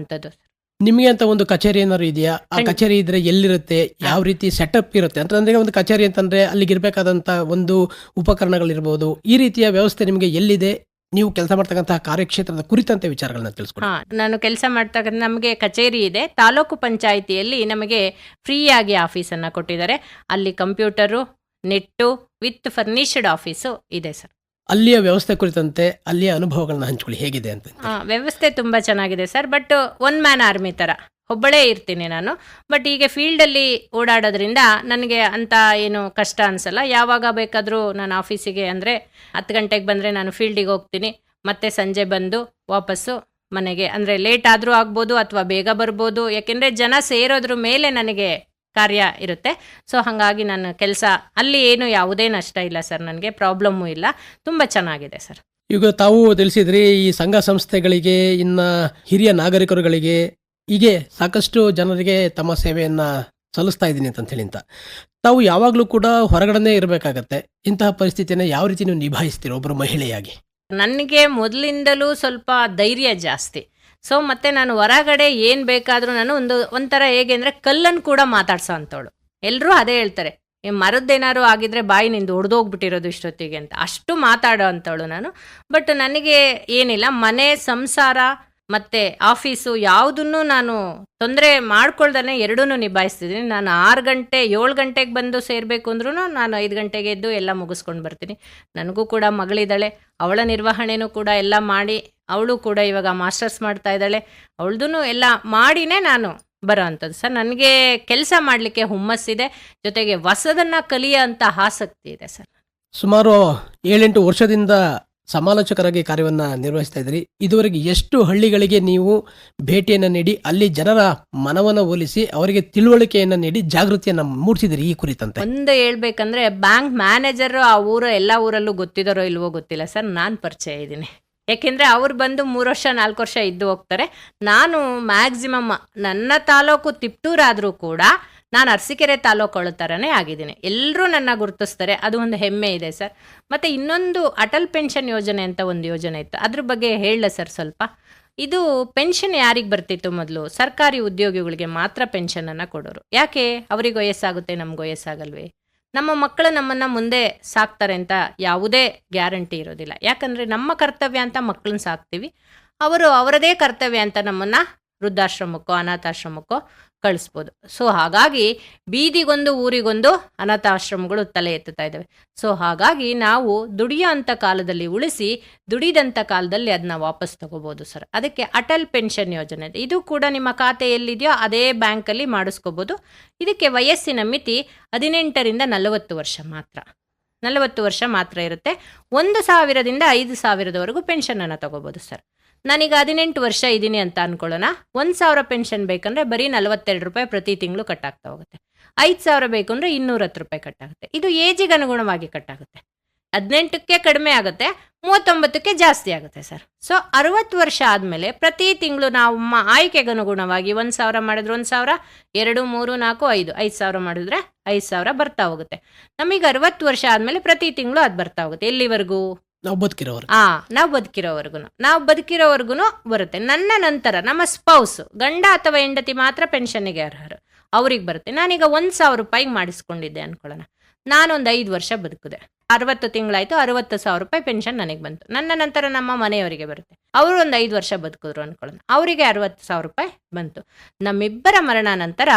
ನಿಮಗೆ ಅಂತ ಒಂದು ಕಚೇರಿ ಏನಾದ್ರು ಇದೆಯಾ? ಆ ಕಚೇರಿ ಇದ್ರೆ ಎಲ್ಲಿರುತ್ತೆ? ಯಾವ ರೀತಿ ಸೆಟಪ್ ಇರುತ್ತೆ? ಅಂತಂದ್ರೆ ಒಂದು ಕಚೇರಿ ಅಂತಂದ್ರೆ ಅಲ್ಲಿಗೆ ಇರಬೇಕಾದಂತ ಒಂದು ಉಪಕರಣಗಳಿರ್ಬೋದು. ಈ ರೀತಿಯ ವ್ಯವಸ್ಥೆ ನಿಮಗೆ ಎಲ್ಲಿದೆ? ನೀವು ಕೆಲಸ ಮಾಡ್ತಕ್ಕಂತಹ ಕಾರ್ಯಕ್ಷೇತ್ರದ ಕುರಿತಂತೆ ವಿಚಾರಗಳನ್ನ ತಿಳಿಸ್ಕೊಡಿ. ನಾನು ಕೆಲಸ ಮಾಡ್ತಕ್ಕಂಥ ನಮಗೆ ಕಚೇರಿ ಇದೆ. ತಾಲೂಕು ಪಂಚಾಯಿತಿಯಲ್ಲಿ ನಮಗೆ ಫ್ರೀಯಾಗಿ ಆಫೀಸನ್ನು ಕೊಟ್ಟಿದ್ದಾರೆ. ಅಲ್ಲಿ computer net with furnished office ಇದೆ ಸರ್. ಅಲ್ಲಿಯ ವ್ಯವಸ್ಥೆ ಕುರಿತಂತೆ ಅಲ್ಲಿಯ ಅನುಭವಗಳನ್ನ ಹಂಚ್ಕೊಳ್ಳಿ. ಹೇಗಿದೆ ಅಂತ. ವ್ಯವಸ್ಥೆ ತುಂಬ ಚೆನ್ನಾಗಿದೆ sir. But one man army ಥರ ಒಬ್ಬಳೇ ಇರ್ತೀನಿ ನಾನು. ಬಟ್ ಈಗ ಫೀಲ್ಡಲ್ಲಿ ಓಡಾಡೋದ್ರಿಂದ ನನಗೆ ಅಂತ ಏನು ಕಷ್ಟ ಅನ್ಸಲ್ಲ. ಯಾವಾಗ ಬೇಕಾದರೂ ನಾನು ಆಫೀಸಿಗೆ ಅಂದರೆ ಹತ್ತು ಗಂಟೆಗೆ ಬಂದರೆ ನಾನು ಫೀಲ್ಡಿಗೆ ಹೋಗ್ತೀನಿ. ಮತ್ತೆ ಸಂಜೆ ಬಂದು ವಾಪಸ್ಸು ಮನೆಗೆ. ಅಂದರೆ ಲೇಟ್ ಆದರೂ ಆಗ್ಬೋದು ಅಥವಾ ಬೇಗ ಬರ್ಬೋದು. ಯಾಕೆಂದರೆ ಜನ ಸೇರೋದ್ರ ಮೇಲೆ ನನಗೆ ಕಾರ್ಯ ಇರುತ್ತೆ. ಸೊ ಹಾಗಾಗಿ ನನ್ನ ಕೆಲಸ ಅಲ್ಲಿ ಏನು ಯಾವುದೇ ನಷ್ಟ ಇಲ್ಲ ಸರ್. ನನಗೆ ಪ್ರಾಬ್ಲಮ್ಮು ಇಲ್ಲ. ತುಂಬ ಚೆನ್ನಾಗಿದೆ ಸರ್. ಈಗ ತಾವು ತಿಳಿಸಿದ್ರಿ ಈ ಸಂಘ ಸಂಸ್ಥೆಗಳಿಗೆ ಇನ್ನು ಹಿರಿಯ ನಾಗರಿಕರುಗಳಿಗೆ ಹೀಗೆ ಸಾಕಷ್ಟು ಜನರಿಗೆ ತಮ್ಮ ಸೇವೆಯನ್ನು ಸಲ್ಲಿಸ್ತಾ ಇದ್ದೀನಿ ಅಂತ ಹೇಳಿ ಅಂತ. ತಾವು ಯಾವಾಗಲೂ ಕೂಡ ಹೊರಗಡೆ ಇರಬೇಕಾಗತ್ತೆ. ಇಂತಹ ಪರಿಸ್ಥಿತಿಯನ್ನು ಯಾವ ರೀತಿ ನೀವು ನಿಭಾಯಿಸ್ತೀರ ಒಬ್ಬರು ಮಹಿಳೆಯಾಗಿ? ನನಗೆ ಮೊದಲಿಂದಲೂ ಸ್ವಲ್ಪ ಧೈರ್ಯ ಜಾಸ್ತಿ. ಸೊ ಮತ್ತೆ ನಾನು ಹೊರಗಡೆ ಏನು ಬೇಕಾದರೂ ನಾನು ಒಂದು, ಒಂಥರ ಹೇಗೆ ಅಂದರೆ ಕಲ್ಲನ್ನು ಕೂಡ ಮಾತಾಡ್ಸೋ ಅಂಥವಳು ಎಲ್ಲರೂ ಅದೇ ಹೇಳ್ತಾರೆ. ಈ ಮರದ್ದೇನಾದ್ರು ಆಗಿದ್ರೆ ಬಾಯಿ ನಿಂದು ಒಡೆದೋಗ್ಬಿಟ್ಟಿರೋದು ಇಷ್ಟೊತ್ತಿಗೆ ಅಂತ. ಅಷ್ಟು ಮಾತಾಡೋ ಅಂಥವಳು ನಾನು. ಬಟ್ ನನಗೆ ಏನಿಲ್ಲ. ಮನೆ, ಸಂಸಾರ, ಮತ್ತು ಆಫೀಸು ಯಾವುದನ್ನು ನಾನು ತೊಂದರೆ ಮಾಡ್ಕೊಳ್ದೇ ಎರಡೂ ನಿಭಾಯಿಸ್ತಿದ್ದೀನಿ. ನಾನು ಆರು ಗಂಟೆ, ಏಳು ಗಂಟೆಗೆ ಬಂದು ಸೇರಬೇಕು ಅಂದ್ರೂ ನಾನು ಐದು ಗಂಟೆಗೆ ಎದ್ದು ಎಲ್ಲ ಮುಗಿಸ್ಕೊಂಡು ಬರ್ತೀನಿ. ನನಗೂ ಕೂಡ ಮಗಳಿದ್ದಾಳೆ. ಅವಳ ನಿರ್ವಹಣೆನೂ ಕೂಡ ಎಲ್ಲ ಮಾಡಿ ಅವಳು ಕೂಡ ಇವಾಗ ಮಾಸ್ಟರ್ಸ್ ಮಾಡ್ತಾ ಇದ್ದಾಳೆ. ಅವಳದೂ ಎಲ್ಲ ಮಾಡಿನೇ ನಾನು ಬರೋ ಅಂಥದ್ದು ಸರ್ ನನಗೆ ಕೆಲಸ ಮಾಡಲಿಕ್ಕೆ ಹುಮ್ಮಸ್ಸಿದೆ. ಜೊತೆಗೆ ಹೊಸದನ್ನು ಕಲಿಯೋ ಅಂಥ ಆಸಕ್ತಿ ಇದೆ ಸರ್. ಸುಮಾರು ಏಳೆಂಟು ವರ್ಷದಿಂದ ಸಮಾಲೋಚಕರಾಗಿ ಕಾರ್ಯವನ್ನು ನಿರ್ವಹಿಸ್ತಾ ಇದ್ದೀರಿ. ಇದುವರೆಗೆ ಎಷ್ಟು ಹಳ್ಳಿಗಳಿಗೆ ನೀವು ಭೇಟಿಯನ್ನು ನೀಡಿ ಅಲ್ಲಿ ಜನರ ಮನವನ್ನು ಒಲಿಸಿ ಅವರಿಗೆ ತಿಳುವಳಿಕೆಯನ್ನು ನೀಡಿ ಜಾಗೃತಿಯನ್ನು ಮೂಡಿಸಿದಿರಿ ಈ ಕುರಿತಂತೆ? ಒಂದು ಹೇಳ್ಬೇಕಂದ್ರೆ ಬ್ಯಾಂಕ್ ಮ್ಯಾನೇಜರ್ ಆ ಊರು ಎಲ್ಲ ಊರಲ್ಲೂ ಗೊತ್ತಿದಾರೋ ಇಲ್ವೋ ಗೊತ್ತಿಲ್ಲ ಸರ್. ನಾನು ಪರಿಚಯ ಇದ್ದೀನಿ. ಯಾಕೆಂದರೆ ಅವ್ರು ಬಂದು ಮೂರು ವರ್ಷ, ನಾಲ್ಕು ವರ್ಷ ಇದ್ದು ಹೋಗ್ತಾರೆ. ನಾನು ಮ್ಯಾಕ್ಸಿಮಮ್ ನನ್ನ ತಾಲೂಕು ತಿಪ್ಟೂರಾದರೂ ಕೂಡ ನಾನು ಅರಸೀಕೆರೆ ತಾಲೂಕುಗಳ ಥರನೇ ಆಗಿದ್ದೀನಿ. ಎಲ್ಲರೂ ನನ್ನ ಗುರುತಿಸ್ತಾರೆ. ಅದು ಒಂದು ಹೆಮ್ಮೆ ಇದೆ ಸರ್. ಮತ್ತು ಇನ್ನೊಂದು ಅಟಲ್ ಪೆನ್ಷನ್ ಯೋಜನೆ ಅಂತ ಒಂದು ಯೋಜನೆ ಇತ್ತು. ಅದ್ರ ಬಗ್ಗೆ ಹೇಳಲ ಸರ್ ಸ್ವಲ್ಪ. ಇದು ಪೆನ್ಷನ್ ಯಾರಿಗೆ ಬರ್ತಿತ್ತು ಮೊದಲು? ಸರ್ಕಾರಿ ಉದ್ಯೋಗಿಗಳಿಗೆ ಮಾತ್ರ ಪೆನ್ಷನನ್ನು ಕೊಡೋರು. ಯಾಕೆ? ಅವ್ರಿಗೆ ವಯಸ್ಸಾಗುತ್ತೆ, ನಮ್ಗೆ ವಯಸ್ಸಾಗಲ್ವೇ? ನಮ್ಮ ಮಕ್ಕಳು ನಮ್ಮನ್ನು ಮುಂದೆ ಸಾಕ್ತಾರೆ ಅಂತ ಯಾವುದೇ ಗ್ಯಾರಂಟಿ ಇರೋದಿಲ್ಲ. ಯಾಕಂದರೆ ನಮ್ಮ ಕರ್ತವ್ಯ ಅಂತ ಮಕ್ಕಳನ್ನ ಸಾಕ್ತೀವಿ. ಅವರು ಅವರದೇ ಕರ್ತವ್ಯ ಅಂತ ನಮ್ಮನ್ನು ವೃದ್ಧಾಶ್ರಮಕ್ಕೋ, ಅನಾಥಾಶ್ರಮಕ್ಕೋ ಕಳಿಸ್ಬೋದು. ಸೊ ಹಾಗಾಗಿ ಬೀದಿಗೊಂದು ಊರಿಗೊಂದು ಅನಾಥಾಶ್ರಮಗಳು ತಲೆ ಎತ್ತುತ್ತಾ ಇದ್ದಾವೆ. ಸೊ ಹಾಗಾಗಿ ನಾವು ದುಡಿಯೋ ಅಂಥ ಕಾಲದಲ್ಲಿ ಉಳಿಸಿ ದುಡಿದಂಥ ಕಾಲದಲ್ಲಿ ಅದನ್ನ ವಾಪಸ್ ತಗೋಬೋದು ಸರ್. ಅದಕ್ಕೆ ಅಟಲ್ ಪೆನ್ಷನ್ ಯೋಜನೆ ಇದೆ ಕೂಡ ನಿಮ್ಮ ಖಾತೆಯಲ್ಲಿದೆಯೋ? ಅದೇ ಬ್ಯಾಂಕಲ್ಲಿ ಮಾಡಿಸ್ಕೋಬೋದು. ಇದಕ್ಕೆ ವಯಸ್ಸಿನ ಮಿತಿ ಹದಿನೆಂಟರಿಂದ ನಲವತ್ತು ವರ್ಷ ಮಾತ್ರ. ನಲವತ್ತು ವರ್ಷ ಮಾತ್ರ ಇರುತ್ತೆ. ಒಂದು ಸಾವಿರದಿಂದ ಐದು ಸಾವಿರದವರೆಗೂ ಪೆನ್ಷನನ್ನು ತಗೋಬೋದು ಸರ್. ನಾನೀಗ ಹದಿನೆಂಟು ವರ್ಷ ಇದ್ದೀನಿ ಅಂತ ಅನ್ಕೊಳ್ಳೋಣ. ಒಂದು ಸಾವಿರ ಪೆನ್ಷನ್ ಬೇಕಂದ್ರೆ ಬರೀ ನಲವತ್ತೆರಡು ರೂಪಾಯಿ ಪ್ರತಿ ತಿಂಗಳು ಕಟ್ಟಾಗ್ತಾ ಹೋಗುತ್ತೆ. ಐದು ಸಾವಿರ ಬೇಕು ಅಂದರೆ ಇನ್ನೂರತ್ತು ರೂಪಾಯಿ ಕಟ್ಟಾಗುತ್ತೆ. ಇದು ಏಜಿಗೆ ಅನುಗುಣವಾಗಿ ಕಟ್ಟಾಗುತ್ತೆ. ಹದಿನೆಂಟಕ್ಕೆ ಕಡಿಮೆ ಆಗುತ್ತೆ, ಮೂವತ್ತೊಂಬತ್ತಕ್ಕೆ ಜಾಸ್ತಿ ಆಗುತ್ತೆ ಸರ್. ಸೊ ಅರವತ್ತು ವರ್ಷ ಆದಮೇಲೆ ಪ್ರತಿ ತಿಂಗಳು ನಾವು ಮ ಆಯ್ಕೆಗೆ ಅನುಗುಣವಾಗಿ ಒಂದು ಸಾವಿರ ಮಾಡಿದ್ರೆ ಒಂದು ಸಾವಿರ, ಎರಡು, ಮೂರು, ನಾಲ್ಕು, ಐದು ಐದು ಸಾವಿರ ಮಾಡಿದ್ರೆ ಐದು ಸಾವಿರ ಬರ್ತಾ ಹೋಗುತ್ತೆ. ನಮಗೆ ಅರವತ್ತು ವರ್ಷ ಆದಮೇಲೆ ಪ್ರತಿ ತಿಂಗಳು ಅದು ಬರ್ತಾ ಹೋಗುತ್ತೆ. ಎಲ್ಲಿವರೆಗೂ? ನಾವು ಬದುಕಿರೋವರೆಗೂ. ಆ, ನಾವು ಬದುಕಿರೋವರೆಗೂ ನಾವು ಬದುಕಿರೋವರೆಗೂ ಬರುತ್ತೆ. ನನ್ನ ನಂತರ ನಮ್ಮ ಸ್ಪೌಸ್ ಗಂಡ ಅಥವಾ ಹೆಂಡತಿ ಮಾತ್ರ ಪೆನ್ಷನ್ಗೆ ಅರ್ಹರು. ಅವ್ರಿಗೆ ಬರುತ್ತೆ. ನಾನೀಗ ಒಂದು ಸಾವಿರ ರೂಪಾಯಿಗೆ ಮಾಡಿಸ್ಕೊಂಡಿದ್ದೆ ಅನ್ಕೊಳ್ಳೋಣ. ನಾನೊಂದು ಐದು ವರ್ಷ ಬದುಕಿದೆ. ಅರವತ್ತು ತಿಂಗಳಾಯ್ತು, ಅರವತ್ತು ಸಾವಿರ ರೂಪಾಯಿ ಪೆನ್ಷನ್ ನನಗೆ ಬಂತು. ನನ್ನ ನಂತರ ನಮ್ಮ ಮನೆಯವರಿಗೆ ಬರುತ್ತೆ. ಅವರು ಒಂದು ಐದು ವರ್ಷ ಬದುಕಿದ್ರು ಅನ್ಕೊಳ್ಳೋಣ. ಅವರಿಗೆ ಅರವತ್ತು ಸಾವಿರ ರೂಪಾಯಿ ಬಂತು. ನಮ್ಮಿಬ್ಬರ ಮರಣ ನಂತರ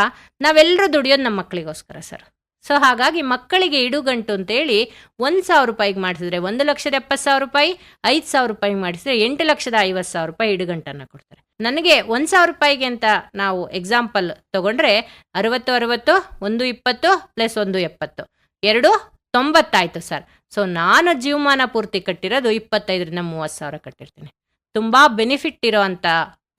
ನಾವೆಲ್ಲರೂ ದುಡಿಯೋದು ನಮ್ಮ ಮಕ್ಕಳಿಗೋಸ್ಕರ ಸರ್. ಸೊ ಹಾಗಾಗಿ ಮಕ್ಕಳಿಗೆ ಇಡುಗಂಟು ಅಂತೇಳಿ ಒಂದು ಸಾವಿರ ರೂಪಾಯಿಗೆ ಮಾಡಿಸಿದ್ರೆ, ಒಂದು ಲಕ್ಷದ ಎಪ್ಪತ್ತು ಸಾವಿರ ರೂಪಾಯಿ, ಐದು ಸಾವಿರ ರೂಪಾಯಿ ಮಾಡಿಸಿದ್ರೆ, ಎಂಟು ಲಕ್ಷದ ಐವತ್ತು ಸಾವಿರ ರೂಪಾಯಿ ಇಡುಗಂಟನ್ನು ಕೊಡ್ತಾರೆ. ನನಗೆ ಒಂದು ಸಾವಿರ ರೂಪಾಯಿಗೆ ಅಂತ ನಾವು ಎಕ್ಸಾಂಪಲ್ ತಗೊಂಡ್ರೆ, ಅರವತ್ತು ಅರವತ್ತು, ಒಂದು ಇಪ್ಪತ್ತು ಪ್ಲಸ್ ಒಂದು ಎಪ್ಪತ್ತು. ಎರಡು ತೊಂಬತ್ತಾಯ್ತು ಸರ್. ಸೊ ನಾನು ಜೀವಮಾನ ಪೂರ್ತಿ ಕಟ್ಟಿರೋದು ಇಪ್ಪತ್ತೈದರಿಂದ ಮೂವತ್ತು ಸಾವಿರ ಕಟ್ಟಿರ್ತೀನಿ. ತುಂಬ ಬೆನಿಫಿಟ್ ಇರೋ ಅಂಥ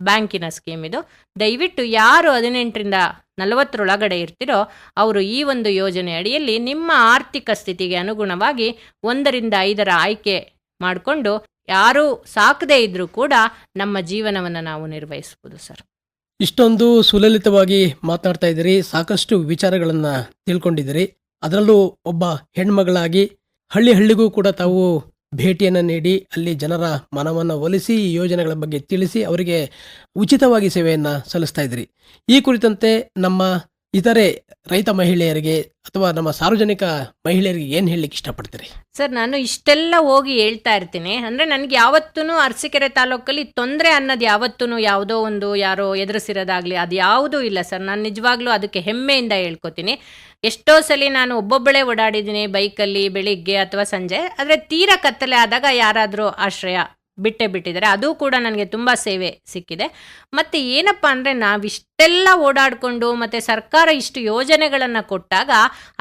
ಬ್ಯಾಂಕಿನ ಸ್ಕೀಮ್ ಇದು. ದಯವಿಟ್ಟು ಯಾರು ಹದಿನೆಂಟರಿಂದ ನಲವತ್ತರೊಳಗಡೆ ಇರ್ತಿರೋ ಅವರು ಈ ಒಂದು ಯೋಜನೆ ಅಡಿಯಲ್ಲಿ ನಿಮ್ಮ ಆರ್ಥಿಕ ಸ್ಥಿತಿಗೆ ಅನುಗುಣವಾಗಿ ಒಂದರಿಂದ ಐದರ ಆಯ್ಕೆ ಮಾಡಿಕೊಂಡು ಯಾರೂ ಸಾಕದೇ ಇದ್ರೂ ಕೂಡ ನಮ್ಮ ಜೀವನವನ್ನು ನಾವು ನಿರ್ವಹಿಸ್ಬೋದು ಸರ್. ಇಷ್ಟೊಂದು ಸುಲಲಿತವಾಗಿ ಮಾತನಾಡ್ತಾ ಇದ್ದೀರಿ, ಸಾಕಷ್ಟು ವಿಚಾರಗಳನ್ನು ತಿಳ್ಕೊಂಡಿದ್ದೀರಿ. ಅದರಲ್ಲೂ ಒಬ್ಬ ಹೆಣ್ಮಗಳಾಗಿ ಹಳ್ಳಿ ಹಳ್ಳಿಗೂ ಕೂಡ ತಾವು ಭೇಟಿಯನ್ನ ನೀಡಿ ಅಲ್ಲಿ ಜನರ ಮನವನ್ನು ಒಲಿಸಿ ಈ ಯೋಜನೆಗಳ ಬಗ್ಗೆ ತಿಳಿಸಿ ಅವರಿಗೆ ಉಚಿತವಾಗಿ ಸೇವೆಯನ್ನು ಸಲ್ಲಿಸ್ತಾ ಇದ್ರಿ. ಈ ಕುರಿತಂತೆ ನಮ್ಮ ಇತರೆ ರೈತ ಮಹಿಳೆಯರಿಗೆ ಅಥವಾ ನಮ್ಮ ಸಾರ್ವಜನಿಕ ಮಹಿಳೆಯರಿಗೆ ಏನು ಹೇಳಲಿಕ್ಕೆ ಇಷ್ಟಪಡ್ತೀರಿ? ಸರ್, ನಾನು ಇಷ್ಟೆಲ್ಲ ಹೋಗಿ ಹೇಳ್ತಾ ಇರ್ತೀನಿ. ಅಂದರೆ ನನಗೆ ಯಾವತ್ತೂ ಅರಸೀಕೆರೆ ತಾಲೂಕಲ್ಲಿ ತೊಂದರೆ ಅನ್ನೋದು ಯಾವತ್ತೂ ಯಾವುದೋ ಒಂದು ಯಾರೋ ಎದುರಿಸಿರೋದಾಗಲಿ ಅದು ಯಾವುದೂ ಇಲ್ಲ ಸರ್. ನಾನು ನಿಜವಾಗ್ಲೂ ಅದಕ್ಕೆ ಹೆಮ್ಮೆಯಿಂದ ಹೇಳ್ಕೊತೀನಿ. ಎಷ್ಟೋ ಸಲ ನಾನು ಒಬ್ಬೊಬ್ಬಳೇ ಓಡಾಡಿದ್ದೀನಿ ಬೈಕಲ್ಲಿ ಬೆಳಿಗ್ಗೆ ಅಥವಾ ಸಂಜೆ. ಆದರೆ ತೀರಾ ಕತ್ತಲೆ ಆದಾಗ ಯಾರಾದರೂ ಆಶ್ರಯ ಬಿಟ್ಟೇ ಬಿಟ್ಟಿದ್ದಾರೆ. ಅದು ಕೂಡ ನನಗೆ ತುಂಬ ಸೇವೆ ಸಿಕ್ಕಿದೆ. ಮತ್ತು ಏನಪ್ಪ ಅಂದರೆ ನಾವಿಷ್ಟೆಲ್ಲ ಓಡಾಡಿಕೊಂಡು ಮತ್ತು ಸರ್ಕಾರ ಇಷ್ಟು ಯೋಜನೆಗಳನ್ನು ಕೊಟ್ಟಾಗ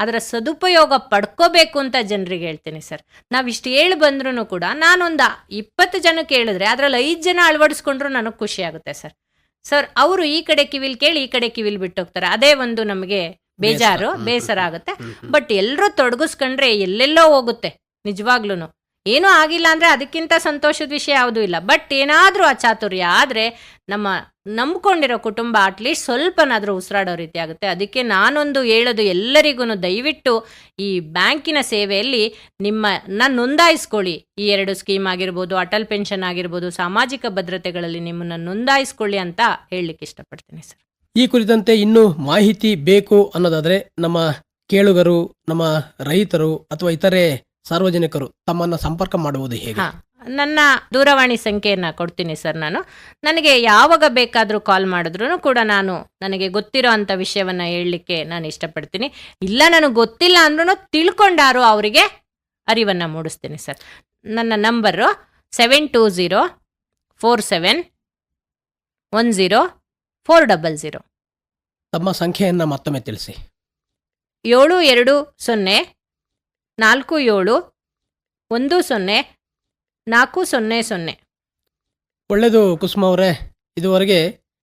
ಅದರ ಸದುಪಯೋಗ ಪಡ್ಕೋಬೇಕು ಅಂತ ಜನರಿಗೆ ಹೇಳ್ತೀನಿ ಸರ್. ನಾವಿಷ್ಟು ಹೇಳಿ ಬಂದ್ರೂ ಕೂಡ ನಾನೊಂದು ಇಪ್ಪತ್ತು ಜನಕ್ಕೆ ಹೇಳಿದ್ರೆ ಅದರಲ್ಲಿ ಐದು ಜನ ಅಳವಡಿಸ್ಕೊಂಡ್ರು ನನಗೆ ಖುಷಿ ಆಗುತ್ತೆ ಸರ್. ಸರ್ ಅವರು ಈ ಕಡೆ ಕಿವಿಲ್ ಕೇಳಿ ಈ ಕಡೆ ಕಿವಿಲ್ ಬಿಟ್ಟೋಗ್ತಾರೆ. ಅದೇ ಒಂದು ನಮಗೆ ಬೇಜಾರು ಬೇಸರ. ಆಗುತ್ತೆ. ಬಟ್ ಎಲ್ಲರೂ ತೊಡಗಿಸ್ಕೊಂಡ್ರೆ ಎಲ್ಲೆಲ್ಲೋ ಹೋಗುತ್ತೆ. ನಿಜವಾಗ್ಲೂ ಏನೂ ಆಗಿಲ್ಲ ಅಂದರೆ ಅದಕ್ಕಿಂತ ಸಂತೋಷದ ವಿಷಯ ಯಾವುದೂ ಇಲ್ಲ. ಬಟ್ ಏನಾದರೂ ಅಚಾತುರ್ಯ ಆದರೆ ನಮ್ಮ ನಂಬ್ಕೊಂಡಿರೋ ಕುಟುಂಬ ಅಟ್ಲೀಸ್ಟ್ ಸ್ವಲ್ಪನಾದರೂ ಉಸಿರಾಡೋ ರೀತಿ ಆಗುತ್ತೆ. ಅದಕ್ಕೆ ನಾನೊಂದು ಹೇಳೋದು ಎಲ್ಲರಿಗೂ ದಯವಿಟ್ಟು ಈ ಬ್ಯಾಂಕಿನ ಸೇವೆಯಲ್ಲಿ ನಿಮ್ಮನ್ನ ನೋಂದಾಯಿಸ್ಕೊಳ್ಳಿ. ಈ ಎರಡು ಸ್ಕೀಮ್ ಆಗಿರ್ಬೋದು, ಅಟಲ್ ಪೆನ್ಷನ್ ಆಗಿರ್ಬೋದು, ಸಾಮಾಜಿಕ ಭದ್ರತೆಗಳಲ್ಲಿ ನಿಮ್ಮನ್ನು ನೋಂದಾಯಿಸ್ಕೊಳ್ಳಿ ಅಂತ ಹೇಳಲಿಕ್ಕೆ ಇಷ್ಟಪಡ್ತೀನಿ ಸರ್. ಈ ಕುರಿತಂತೆ ಇನ್ನೂ ಮಾಹಿತಿ ಬೇಕು ಅನ್ನೋದಾದರೆ ನಮ್ಮ ಕೇಳುಗರು, ನಮ್ಮ ರೈತರು ಅಥವಾ ಇತರೆ ಸಾರ್ವಜನಿಕರು ತಮ್ಮನ್ನ ಸಂಪರ್ಕ ಮಾಡುವುದು ಹೇಗೆ? ನನ್ನ ದೂರವಾಣಿ ಸಂಖ್ಯೆಯನ್ನು ಕೊಡ್ತೀನಿ ಸರ್ ನಾನು. ನನಗೆ ಯಾವಾಗ ಬೇಕಾದರೂ ಕಾಲ್ ಮಾಡಿದ್ರು ಕೂಡ ನಾನು ನನಗೆ ಗೊತ್ತಿರೋ ಅಂಥ ವಿಷಯವನ್ನು ಹೇಳಲಿಕ್ಕೆ ನಾನು ಇಷ್ಟಪಡ್ತೀನಿ. ಇಲ್ಲ ನನಗೆ ಗೊತ್ತಿಲ್ಲ ಅಂದ್ರೂ ತಿಳ್ಕೊಂಡಾರು ಅವರಿಗೆ ಅರಿವನ್ನು ಮೂಡಿಸ್ತೀನಿ ಸರ್. ನನ್ನ number seven two zero four seven one zero four double zero ತಮ್ಮ ಸಂಖ್ಯೆಯನ್ನು ಮತ್ತೊಮ್ಮೆ ತಿಳಿಸಿ. ಏಳು ಎರಡು ಸೊನ್ನೆ ನಾಲ್ಕು ಏಳು ಒಂದು ಸೊನ್ನೆ ನಾಲ್ಕು ಸೊನ್ನೆ ಸೊನ್ನೆ. ಒಳ್ಳೆಯದು ಕುಸುಮ ಅವರೇ ಇದುವರೆಗೆ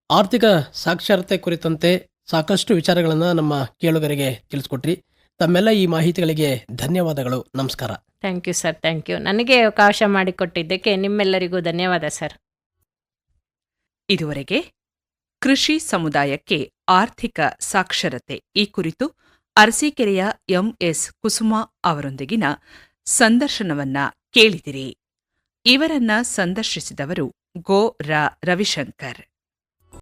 ಆರ್ಥಿಕ ಸಾಕ್ಷರತೆ ಕುರಿತಂತೆ ಸಾಕಷ್ಟು ವಿಚಾರಗಳನ್ನು ನಮ್ಮ ಕೇಳುಗರಿಗೆ ತಿಳಿಸ್ಕೊಟ್ರಿ. ತಮ್ಮೆಲ್ಲ ಈ ಮಾಹಿತಿಗಳಿಗೆ ಧನ್ಯವಾದಗಳು. ನಮಸ್ಕಾರ. Thank you sir thank you ನನಗೆ ಅವಕಾಶ ಮಾಡಿಕೊಟ್ಟಿದ್ದಕ್ಕೆ ನಿಮ್ಮೆಲ್ಲರಿಗೂ ಧನ್ಯವಾದ ಸರ್ ಇದುವರೆಗೆ ಕೃಷಿ ಸಮುದಾಯಕ್ಕೆ ಆರ್ಥಿಕ ಸಾಕ್ಷರತೆ ಈ ಕುರಿತು ಅರಸೀಕೆರೆಯ ಎಂಎಸ್ ಕುಸುಮ ಅವರೊಂದಿಗಿನ ಸಂದರ್ಶನವನ್ನ ಕೇಳಿದಿರಿ. ಇವರನ್ನ ಸಂದರ್ಶಿಸಿದವರು ಗೋ ರಾ ರವಿಶಂಕರ್.